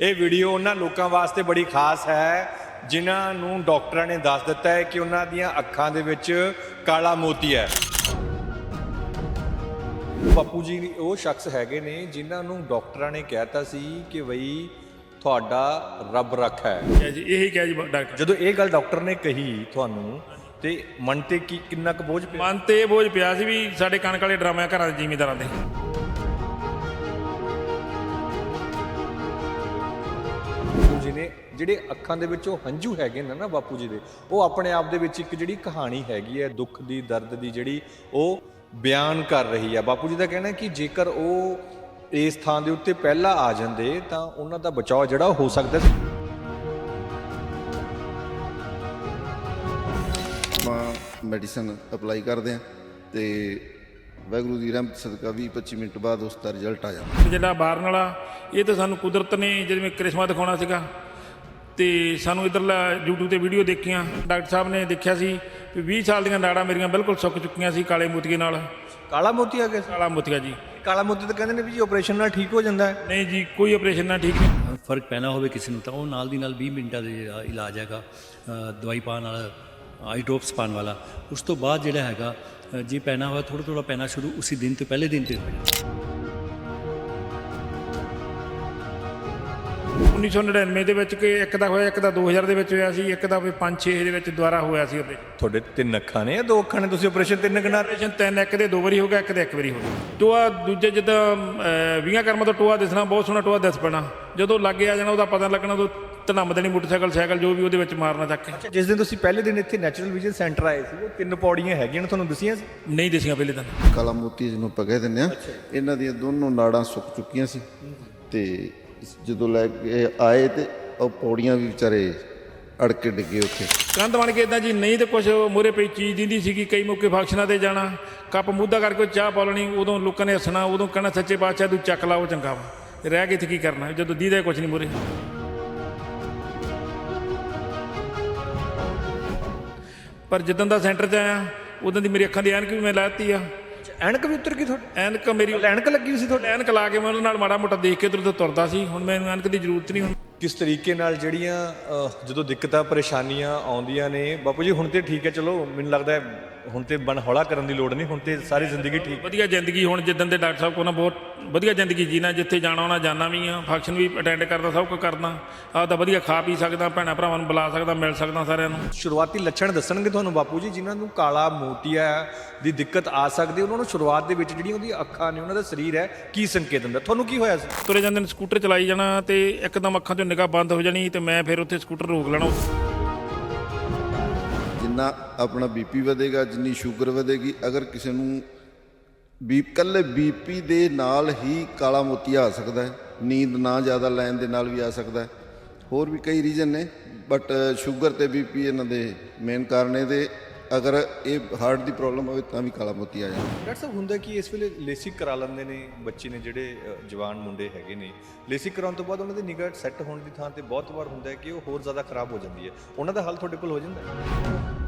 ਇਹ ਵੀਡੀਓ ਉਹਨਾਂ ਲੋਕਾਂ ਵਾਸਤੇ ਬੜੀ ਖਾਸ ਹੈ ਜਿਨ੍ਹਾਂ ਨੂੰ ਡਾਕਟਰਾਂ ਨੇ ਦੱਸ ਦਿੱਤਾ ਹੈ ਕਿ ਉਹਨਾਂ ਦੀਆਂ ਅੱਖਾਂ ਦੇ ਵਿੱਚ ਕਾਲਾ ਮੋਤੀ ਹੈ। ਬਾਪੂ ਜੀ ਉਹ ਸ਼ਖਸ ਹੈਗੇ ਨੇ ਜਿਨ੍ਹਾਂ ਨੂੰ ਡਾਕਟਰਾਂ ਨੇ ਕਹਿਤਾ ਸੀ ਕਿ ਬਈ ਤੁਹਾਡਾ ਰੱਬ ਰੱਖਾ ਹੈ। ਕਿਹਾ ਜੀ ਇਹੀ ਕਿਹਾ ਜੀ ਡਾਕਟਰ। ਜਦੋਂ ਇਹ ਗੱਲ ਡਾਕਟਰ ਨੇ ਕਹੀ ਤੁਹਾਨੂੰ ਤੇ ਮਨ ਤੇ ਕੀ ਕਿੰਨਾ ਕੁ ਬੋਝ ਪਿਆ? ਮਨ ਤੇ ਇਹ ਬੋਝ ਪਿਆ ਸੀ ਵੀ ਸਾਡੇ ਕਣਕ ਵਾਲੇ ਡਰਾਮੇ ਆ ਘਰਾਂ ਦੇ ਜ਼ਿਮੀਂਦਾਰਾਂ ਦੇ। ਜਿਹੜੇ ਅੱਖਾਂ ਦੇ ਵਿੱਚ ਉਹ ਹੰਝੂ ਹੈਗੇ ਨੇ ਨਾ ਬਾਪੂ ਜੀ ਦੇ ਉਹ ਆਪਣੇ ਆਪ ਦੇ ਵਿੱਚ ਇੱਕ ਜਿਹੜੀ ਕਹਾਣੀ ਹੈਗੀ ਹੈ ਦੁੱਖ ਦੀ ਦਰਦ ਦੀ ਜਿਹੜੀ ਉਹ ਬਿਆਨ ਕਰ ਰਹੀ ਹੈ ਬਾਪੂ ਜੀ ਦਾ ਕਹਿਣਾ ਹੈ ਕਿ ਜੇਕਰ ਉਹ ਇਸ ਥਾਂ ਦੇ ਉੱਤੇ ਪਹਿਲਾਂ ਆ ਜਾਂਦੇ ਤਾਂ ਉਹਨਾਂ ਦਾ ਬਚਾਅ ਜਿਹੜਾ ਹੋ ਸਕਦਾ ਸੀ। ਆਪਾਂ ਮੈਡੀਸਨ ਅਪਲਾਈ ਕਰਦੇ ਆ ਤੇ ਵਾਹਿਗੁਰੂ ਦੀ ਰਹਿਮਤ ਸਦਕਾ 20 25 ਮਿੰਟ ਬਾਅਦ ਉਸ ਦਾ ਰਿਜ਼ਲਟ ਆ ਜਾਂਦਾ। ਜਿਹੜਾ ਬਾਰਨ ਵਾਲਾ ਇਹ ਤਾਂ ਸਾਨੂੰ ਕੁਦਰਤ ਨੇ ਜਿਵੇਂ ਕ੍ਰਿਸ਼ਮਾ ਦਿਖਾਉਣਾ ਸੀਗਾ। ਤੇ ਸਾਨੂੰ ਇਧਰਲਾ YouTube ਤੇ ਵੀਡੀਓ ਦੇਖੀਆਂ। ਡਾਕਟਰ ਸਾਹਿਬ ਨੇ ਦੇਖਿਆ ਸੀ ਵੀ 20 ਸਾਲ ਦੀਆਂ ਨਾੜਾਂ ਮੇਰੀਆਂ ਬਿਲਕੁਲ ਸੁੱਕ ਚੁੱਕੀਆਂ ਸੀ ਕਾਲੇ ਮੋਤੀਏ ਨਾਲ। ਕਾਲਾ ਮੋਤੀ ਆ ਗਿਆ ਕਾਲਾ ਮੋਤੀਆ ਜੀ। ਕਾਲਾ ਮੋਤੀ ਤਾਂ ਕਹਿੰਦੇ ਨੇ ਵੀ ਜੀ ਆਪਰੇਸ਼ਨ ਨਾਲ ਠੀਕ ਹੋ ਜਾਂਦਾ ਹੈ। ਨਹੀਂ ਜੀ ਕੋਈ ਆਪਰੇਸ਼ਨ ਨਾਲ ਠੀਕ ਨਹੀਂ। ਫ਼ਰਕ ਪੈਣਾ ਹੋਵੇ ਕਿਸੇ ਨੂੰ ਤਾਂ ਉਹ ਨਾਲ ਦੀ ਨਾਲ 20 ਮਿੰਟਾਂ ਦੇ ਜਿਹੜਾ ਇਲਾਜ ਹੈਗਾ ਦਵਾਈ ਪਾਉਣ ਵਾਲਾ ਆਈ ਡ੍ਰੌਪਸ ਪਾਉਣ ਵਾਲਾ ਉਸ ਤੋਂ ਬਾਅਦ ਜਿਹੜਾ ਹੈਗਾ ਜੇ ਪੈਣਾ ਹੋਇਆ ਥੋੜਾ ਥੋੜਾ ਪੈਣਾ ਸ਼ੁਰੂ ਉਸੇ ਦਿਨ ਤੋਂ ਪਹਿਲੇ ਦਿਨ ਤੇ 1999 ਦੇ ਵਿੱਚ ਕਿ ਇੱਕ ਦਾ ਹੋਇਆ ਇੱਕ ਦਾ 2000 ਦੇ ਵਿੱਚ ਹੋਇਆ ਸੀ ਇੱਕ ਦਾ ਵੀ 5-6 ਦੇ ਵਿੱਚ ਦੁਬਾਰਾ ਹੋਇਆ ਸੀ ਉਹਦੇ ਤੁਹਾਡੇ ਤਿੰਨ ਅੱਖਾਂ ਨੇ ਜਾਂ ਦੋ ਅੱਖਾਂ ਨੇ? ਤੁਸੀਂ ਆਪਰੇਸ਼ਨ ਤਿੰਨ ਕਨਾਰ ਆਪਰੇਸ਼ਨ ਤਿੰਨ ਇੱਕ ਦੇ ਦੋ ਵਾਰੀ ਹੋ ਗਿਆ ਇੱਕ ਦੇ ਇੱਕ ਵਾਰੀ ਹੋ ਗਿਆ। ਟੋਆ ਦੂਜੇ ਜਿੱਦਾਂ 20 ਕਰਮਾਂ ਤੋਂ ਟੋਆ ਦਿਸਣਾ ਬਹੁਤ ਸੋਹਣਾ ਟੋਆ ਦਿਸ ਪੈਣਾ। ਜਦੋਂ ਲੱਗੇ ਆ ਜਾਣਾ ਉਹਦਾ ਪਤਾ ਲੱਗਣਾ ਉਦੋਂ ਧਨਮ ਦੇਣੀ ਮੋਟਰਸਾਈਕਲ ਸਾਈਕਲ ਜੋ ਵੀ ਉਹਦੇ ਵਿੱਚ ਮਾਰਨਾ ਚੱਕ ਅੱਛਾ ਜਿਸ ਦਿਨ ਤੁਸੀਂ ਪਹਿਲੇ ਦਿਨ ਇੱਥੇ ਨੈਚੁਰਲ ਵਿਜ਼ਨ ਸੈਂਟਰ ਆਏ ਸੀ ਉਹ ਤਿੰਨ ਪੌੜੀਆਂ ਹੈਗੀਆਂ ਨੇ ਤੁਹਾਨੂੰ ਦੱਸੀਆਂ ਸੀ? ਨਹੀਂ ਦਿਸੀਆਂ ਪਹਿਲੇ ਤਾਂ ਕਾਲਾ ਮੋਤੀ ਜਿਹਨੂੰ ਆਪਾਂ ਕਹਿ ਦਿੰਦੇ ਆ ਇਹਨਾਂ ਦੀਆਂ ਦੋਨੋਂ ਨਾੜਾਂ ਸੁੱਕ ਚੁੱਕੀਆਂ ਸੀ। ਤੇ ਜਦੋਂ ਲੈ ਕੇ ਆਏ ਤੇ ਉਹ ਪੌੜੀਆਂ ਵੀ ਵਿਚਾਰੇ ਅੜ ਕੇ ਡਿੱਗੇ ਉੱਥੇ। ਕੰਧ ਬਣ ਕੇ ਇਦਾਂ ਜੀ ਨਹੀਂ ਤੇ ਕੁਝ ਮੋਰੇ ਪਈ ਚੀਜ਼ ਦਿੰਦੀ ਸੀਗੀ, ਕਈ ਮੌਕੇ ਫੰਕਸ਼ਨਾਂ ਤੇ ਜਾਣਾ, ਕੱਪ ਮੁੱਦਾ ਕਰਕੇ ਚਾਹ ਪਾ ਲੈਣੀ, ਉਦੋਂ ਲੋਕਾਂ ਨੇ ਹੱਸਣਾ, ਉਦੋਂ ਕਹਿਣਾ, ਸੱਚੇ ਬਾਦਸ਼ਾਹ ਤੂੰ ਚੱਕ ਲਾ ਉਹ ਚੰਗਾ ਵਾ। ਰਹਿ ਕੇ ਇੱਥੇ ਕੀ ਕਰਨਾ, ਜਦੋਂ ਦੀਦਾ ਕੁਝ ਨਹੀਂ ਮੋਰੇ ਪਰ ਜਿੱਦਾਂ ਦਾ ਸੈਂਟਰ 'ਚ ਆਇਆ, ਉਦੋਂ ਦੀ ਮੇਰੀ ਅੱਖਾਂ ਦੀ ਐਨਕ ਵੀ ਮੈਂ ਲਾਤੀ ਆ। ਐਨਕ ਵੀ ਉੱਤਰ ਗਈ ਤੁਹਾਡੀ? ਐਨਕ ਮੇਰੀ ਐਨਕ ਲੱਗੀ ਹੋਈ ਸੀ ਤੁਹਾਡੇ? ਐਨਕ ਲਾ ਕੇ ਮੈਂ ਉਹਦੇ ਨਾਲ ਮਾੜਾ ਮੋਟਾ ਦੇਖ ਕੇ ਤੁਰ ਤੁਰਦਾ ਸੀ। ਹੁਣ ਮੈਨੂੰ ਐਨਕ ਦੀ ਜ਼ਰੂਰਤ ਨਹੀਂ ਹੁਣ ਕਿਸ ਤਰੀਕੇ ਨਾਲ ਜਿਹੜੀਆਂ ਜਦੋਂ ਦਿੱਕਤਾਂ ਪਰੇਸ਼ਾਨੀਆਂ ਆਉਂਦੀਆਂ ਨੇ ਬਾਪੂ ਜੀ ਹੁਣ ਤੇ ਠੀਕ ਹੈ ਚਲੋ ਮੈਨੂੰ ਲੱਗਦਾ ਹੁਣ ਤੇ ਬਨ ਹੌਲਾ ਕਰਨ ਦੀ ਲੋੜ ਨਹੀਂ ਹੁਣ ਤੇ ਸਾਰੀ ਜ਼ਿੰਦਗੀ ਠੀਕ। ਵਧੀਆ ਜ਼ਿੰਦਗੀ ਹੁਣ ਜਿੱਦਣ ਦੇ ਡਾਕਟਰ ਸਾਹਿਬ ਕੋਲ ਨਾ ਬਹੁਤ ਵਧੀਆ ਜ਼ਿੰਦਗੀ ਜੀਣਾ ਜਿੱਥੇ ਜਾਣਾ ਉਹਨਾਂ ਜਾਣਾ ਵੀ ਆ। ਫੰਕਸ਼ਨ ਵੀ ਅਟੈਂਡ ਕਰਦਾ ਸਭ ਕੁਝ ਕਰਦਾ। ਆਹ ਤਾਂ ਵਧੀਆ ਖਾ ਪੀ ਸਕਦਾ ਭੈਣਾਂ ਭਰਾਵਾਂ ਨੂੰ ਬੁਲਾ ਸਕਦਾ ਮਿਲ ਸਕਦਾ ਸਾਰਿਆਂ ਨੂੰ। ਸ਼ੁਰੂਆਤੀ ਲੱਛਣ ਦੱਸਣਗੇ ਤੁਹਾਨੂੰ ਬਾਪੂ ਜੀ ਜਿਨ੍ਹਾਂ ਨੂੰ ਕਾਲਾ ਮੋਤੀਆ ਦੀ ਦਿੱਕਤ ਆ ਸਕਦੀ ਉਹਨਾਂ ਨੂੰ ਸ਼ੁਰੂਆਤ ਦੇ ਵਿੱਚ ਜਿਹੜੀਆਂ ਉਹਦੀਆਂ ਅੱਖਾਂ ਨੇ ਉਹਨਾਂ ਦਾ ਸਰੀਰ ਹੈ ਕੀ ਸੰਕੇਤ ਦਿੰਦਾ ਤੁਹਾਨੂੰ ਕੀ ਹੋਇਆ ਸੀ? ਤੁਰੇ ਜਾਂਦੇ ਨੇ ਸਕੂਟਰ ਚਲਾਈ ਜਾਣਾ ਤੇ ਇੱਕਦਮ ਅੱਖਾਂ 'ਚੋਂ ਨਿਗਾਹ ਬੰਦ ਹੋ ਜਾਣੀ ਤੇ ਮੈਂ ਫਿਰ ਉੱਥੇ ਸਕੂਟਰ ਰੋਕ ਲੈਣਾ। ਜਿੰਨਾ ਆਪਣਾ ਬੀਪੀ ਵਧੇਗਾ ਜਿੰਨੀ ਸ਼ੂਗਰ ਵਧੇਗੀ ਅਗਰ ਕਿਸੇ ਨੂੰ ਬੀ ਕੱਲੇ ਬੀਪੀ ਦੇ ਨਾਲ ਹੀ ਕਾਲਾ ਮੋਤੀ ਆ ਸਕਦਾ ਹੈ। ਨੀਂਦ ਨਾ ਜ਼ਿਆਦਾ ਲੈਣ ਦੇ ਨਾਲ ਵੀ ਆ ਸਕਦਾ ਹੈ। ਹੋਰ ਵੀ ਕਈ ਰੀਜ਼ਨ ਨੇ ਬਟ ਸ਼ੂਗਰ ਤੇ ਬੀਪੀ ਇਹਨਾਂ ਦੇ ਮੇਨ ਕਾਰਨ ਹੈ ਤੇ ਅਗਰ ਇਹ ਹਾਰਟ ਦੀ ਪ੍ਰੋਬਲਮ ਹੋਵੇ ਤਾਂ ਵੀ ਕਾਲਾ ਮੋਤੀ ਆ ਜਾਂਦਾ। ਡਾਕਟਰ ਸਾਹਿਬ, ਹੁੰਦਾ ਕਿ ਇਸ ਵੇਲੇ ਲੇਸਿਕ ਕਰਾ ਲੈਂਦੇ ਨੇ ਬੱਚੇ ਨੇ ਜਿਹੜੇ ਜਵਾਨ ਮੁੰਡੇ ਹੈਗੇ ਨੇ। ਲੇਸਿਕ ਕਰਾਉਣ ਤੋਂ ਬਾਅਦ ਉਹਨਾਂ ਦੀ ਨਿਗਾਹ ਸੈੱਟ ਹੋਣ ਦੀ ਥਾਂ ਤੇ ਬਹੁਤ ਵਾਰ ਹੁੰਦਾ ਹੈ ਕਿ ਉਹ ਹੋਰ ਜ਼ਿਆਦਾ ਖਰਾਬ ਹੋ ਜਾਂਦੀ ਹੈ। ਉਹਨਾਂ ਦਾ ਹੱਲ ਤੁਹਾਡੇ ਕੋਲ ਹੋ ਜਾਂਦਾ ਹੈ?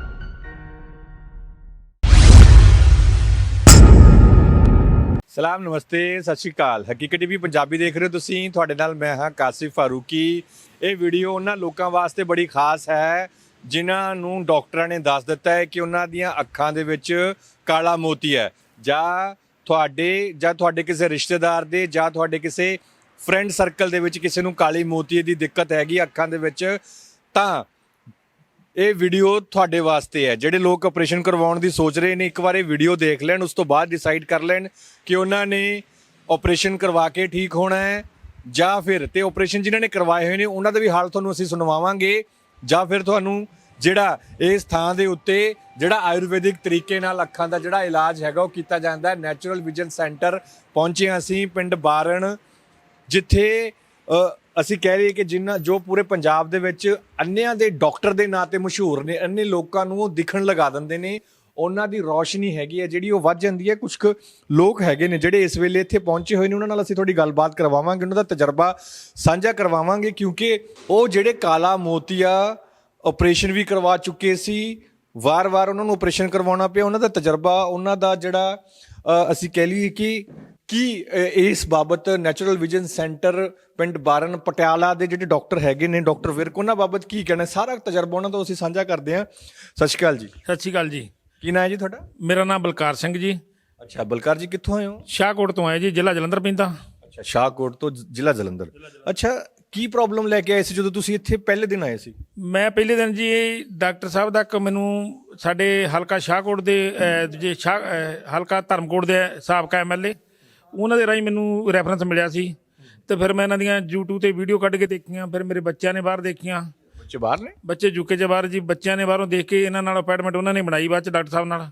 ਸਲਾਮ, ਨਮਸਤੇ, ਸਤਿ ਸ਼੍ਰੀ ਅਕਾਲ। ਹਕੀਕਤ ਟੀਵੀ ਪੰਜਾਬੀ ਦੇਖ ਰਹੇ ਹੋ ਤੁਸੀਂ। ਤੁਹਾਡੇ ਨਾਲ ਮੈਂ ਹਾਂ ਕਾਸਿਫ ਫਾਰੂਕੀ। ਇਹ ਵੀਡੀਓ ਉਹਨਾਂ ਲੋਕਾਂ ਵਾਸਤੇ ਬੜੀ ਖਾਸ ਹੈ, ਜਿਨ੍ਹਾਂ ਨੂੰ ਡਾਕਟਰਾਂ ਨੇ ਦੱਸ ਦਿੱਤਾ ਹੈ ਕਿ ਉਹਨਾਂ ਦੀਆਂ ਅੱਖਾਂ ਦੇ ਵਿੱਚ ਕਾਲਾ ਮੋਤੀ ਹੈ। ਜਾਂ ਤੁਹਾਡੇ ਜਾਂ ਤੁਹਾਡੇ ਕਿਸੇ ਰਿਸ਼ਤੇਦਾਰ ਦੇ, ਜਾਂ ਤੁਹਾਡੇ ਕਿਸੇ ਫਰੈਂਡ ਸਰਕਲ ਦੇ ਵਿੱਚ ਕਿਸੇ ਨੂੰ ਕਾਲੀ ਮੋਤੀ ਦੀ ਦਿੱਕਤ ਹੈਗੀ ਅੱਖਾਂ ਦੇ ਵਿੱਚ, ਤਾਂ ਇਹ ਵੀਡੀਓ ਤੁਹਾਡੇ ਵਾਸਤੇ ਹੈ। ਜਿਹੜੇ ਲੋਕ ਆਪਰੇਸ਼ਨ ਕਰਵਾਉਣ ਦੀ ਸੋਚ ਰਹੇ ਨੇ, ਇੱਕ ਵਾਰ ਇਹ ਵੀਡੀਓ ਦੇਖ ਲੈਣ, ਉਸ ਤੋਂ ਬਾਅਦ ਡਿਸਾਈਡ ਕਰ ਲੈਣ ਕਿ ਉਹਨਾਂ ਨੇ ਆਪਰੇਸ਼ਨ ਕਰਵਾ ਕੇ ਠੀਕ ਹੋਣਾ ਹੈ, ਜਾਂ ਫਿਰ ਤੇ ਆਪਰੇਸ਼ਨ ਜਿਨ੍ਹਾਂ ਨੇ ਕਰਵਾਏ ਹੋਏ ਨੇ, ਉਹਨਾਂ ਦਾ ਵੀ ਹਾਲ ਤੁਹਾਨੂੰ ਅਸੀਂ ਸੁਣਵਾਵਾਂਗੇ। ਜਾਂ ਫਿਰ ਤੁਹਾਨੂੰ ਜਿਹੜਾ ਇਸ ਥਾਂ ਦੇ ਉੱਤੇ ਜਿਹੜਾ ਆਯੁਰਵੈਦਿਕ ਤਰੀਕੇ ਨਾਲ ਅੱਖਾਂ ਦਾ ਜਿਹੜਾ ਇਲਾਜ ਹੈਗਾ, ਉਹ ਕੀਤਾ ਜਾਂਦਾ ਹੈ। ਨੈਚੁਰਲ ਵਿਜ਼ਨ ਸੈਂਟਰ ਪਹੁੰਚੇ ਹਾਂ ਅਸੀਂ, ਪਿੰਡ ਬਾਰਨ, ਜਿੱਥੇ ਅਸੀਂ ਕਹਿ ਰਹੀਏ ਕਿ ਜਿੰਨਾ ਜੋ ਪੂਰੇ ਪੰਜਾਬ ਦੇ ਵਿੱਚ ਅੰਨਿਆਂ ਦੇ ਡਾਕਟਰ ਦੇ ਨਾਂ ਤੇ ਮਸ਼ਹੂਰ ਨੇ ਅੰਨੇ ਲੋਕਾਂ ਨੂੰ ਉਹ ਦਿਖਣ ਲਗਾ ਦਿੰਦੇ ਨੇ, ਉਹਨਾਂ ਦੀ ਰੌਸ਼ਨੀ ਹੈਗੀ ਹੈ, ਜਿਹੜੀ ਉਹ ਵੱਧ ਜਾਂਦੀ ਹੈ। ਕੁਝ ਕੁ ਲੋਕ ਹੈਗੇ ਨੇ ਜਿਹੜੇ ਇਸ ਵੇਲੇ ਇੱਥੇ ਪਹੁੰਚੇ ਹੋਏ ਨੇ, ਉਹਨਾਂ ਨਾਲ ਅਸੀਂ ਥੋੜੀ ਗੱਲਬਾਤ ਕਰਵਾਵਾਂਗੇ, ਉਹਨਾਂ ਦਾ ਤਜਰਬਾ ਸਾਂਝਾ ਕਰਵਾਵਾਂਗੇ, ਕਿਉਂਕਿ ਉਹ ਜਿਹੜੇ ਕਾਲਾ ਮੋਤੀਆ ਆਪਰੇਸ਼ਨ ਵੀ ਕਰਵਾ ਚੁੱਕੇ ਸੀ, ਵਾਰ-ਵਾਰ ਉਹਨਾਂ ਨੂੰ ਆਪਰੇਸ਼ਨ ਕਰਵਾਉਣਾ ਪਿਆ, ਉਹਨਾਂ ਦਾ ਤਜਰਬਾ, ਉਹਨਾਂ ਦਾ ਜਿਹੜਾ ਅਸੀਂ ਕਹਿ ਲਈਏ ਕਿ ਕੀ ਇਸ ਬਾਬਤ ਨੈਚੁਰਲ ਵਿਜ਼ਨ ਸੈਂਟਰ ਪਿੰਡ ਬਾਰਨ ਪਟਿਆਲਾ ਦੇ ਜਿਹੜੇ ਡਾਕਟਰ ਹੈਗੇ ਨੇ ਡਾਕਟਰ ਵਿਰਕ ਉਹਨਾਂ ਬਾਬਤ ਕੀ ਕਹਿਣਾ? ਸਾਰਾ ਤਜਰਬਾ ਉਹਨਾਂ ਤੋਂ ਅਸੀਂ ਸਾਂਝਾ ਕਰਦੇ ਹਾਂ। ਸਤਿ ਸ਼੍ਰੀ ਅਕਾਲ ਜੀ। ਸਤਿ ਸ਼੍ਰੀ ਅਕਾਲ ਜੀ। ਕੀ ਨਾਂ ਹੈ ਜੀ ਤੁਹਾਡਾ? ਮੇਰਾ ਨਾਮ ਬਲਕਾਰ ਸਿੰਘ ਜੀ। ਅੱਛਾ ਬਲਕਾਰ ਜੀ ਕਿੱਥੋਂ ਆਏ ਹੋ? ਸ਼ਾਹਕੋਟ ਤੋਂ ਆਏ ਜੀ ਜ਼ਿਲ੍ਹਾ ਜਲੰਧਰ ਪੈਂਦਾ ਅੱਛਾ ਸ਼ਾਹਕੋਟ ਤੋਂ ਜ- ਜ਼ਿਲ੍ਹਾ ਜਲੰਧਰ। ਅੱਛਾ ਕੀ ਪ੍ਰੋਬਲਮ ਲੈ ਕੇ ਆਏ ਸੀ ਜਦੋਂ ਤੁਸੀਂ ਇੱਥੇ ਪਹਿਲੇ ਦਿਨ ਆਏ ਸੀ? ਮੈਂ ਪਹਿਲੇ ਦਿਨ ਜੀ ਡਾਕਟਰ ਸਾਹਿਬ ਤੱਕ ਮੈਨੂੰ ਸਾਡੇ ਹਲਕਾ ਸ਼ਾਹਕੋਟ ਦੇ ਅਹ, ਹਲਕਾ ਧਰਮਕੋਟ ਦੇ ਸਾਬਕਾ ਐਮਐਲਏ ਉਹਨਾਂ ਦੇ ਰਾਹੀਂ ਮੈਨੂੰ ਰੈਫਰੈਂਸ ਮਿਲਿਆ ਸੀ। ਤੇ ਫਿਰ ਮੈਂ ਇਹਨਾਂ ਦੀਆਂ YouTube ਤੇ ਵੀਡੀਓ ਕੱਢ ਕੇ ਦੇਖੀਆਂ। ਫਿਰ ਮੇਰੇ ਬੱਚਿਆਂ ਨੇ ਬਾਹਰ ਦੇਖੀਆਂ। ਬੱਚੇ ਬਾਹਰ ਨੇ? ਬੱਚੇ ਯੂਕੇ 'ਚ ਬਾਹਰ ਜੀ। ਬੱਚਿਆਂ ਨੇ ਬਾਹਰੋਂ ਦੇਖ ਕੇ ਇਹਨਾਂ ਨਾਲ ਅਪਾਇੰਟਮੈਂਟ ਉਹਨਾਂ ਨੇ ਬਣਾਈ ਬਾਅਦ ਚ ਡਾਕਟਰ ਸਾਹਿਬ ਨਾਲ।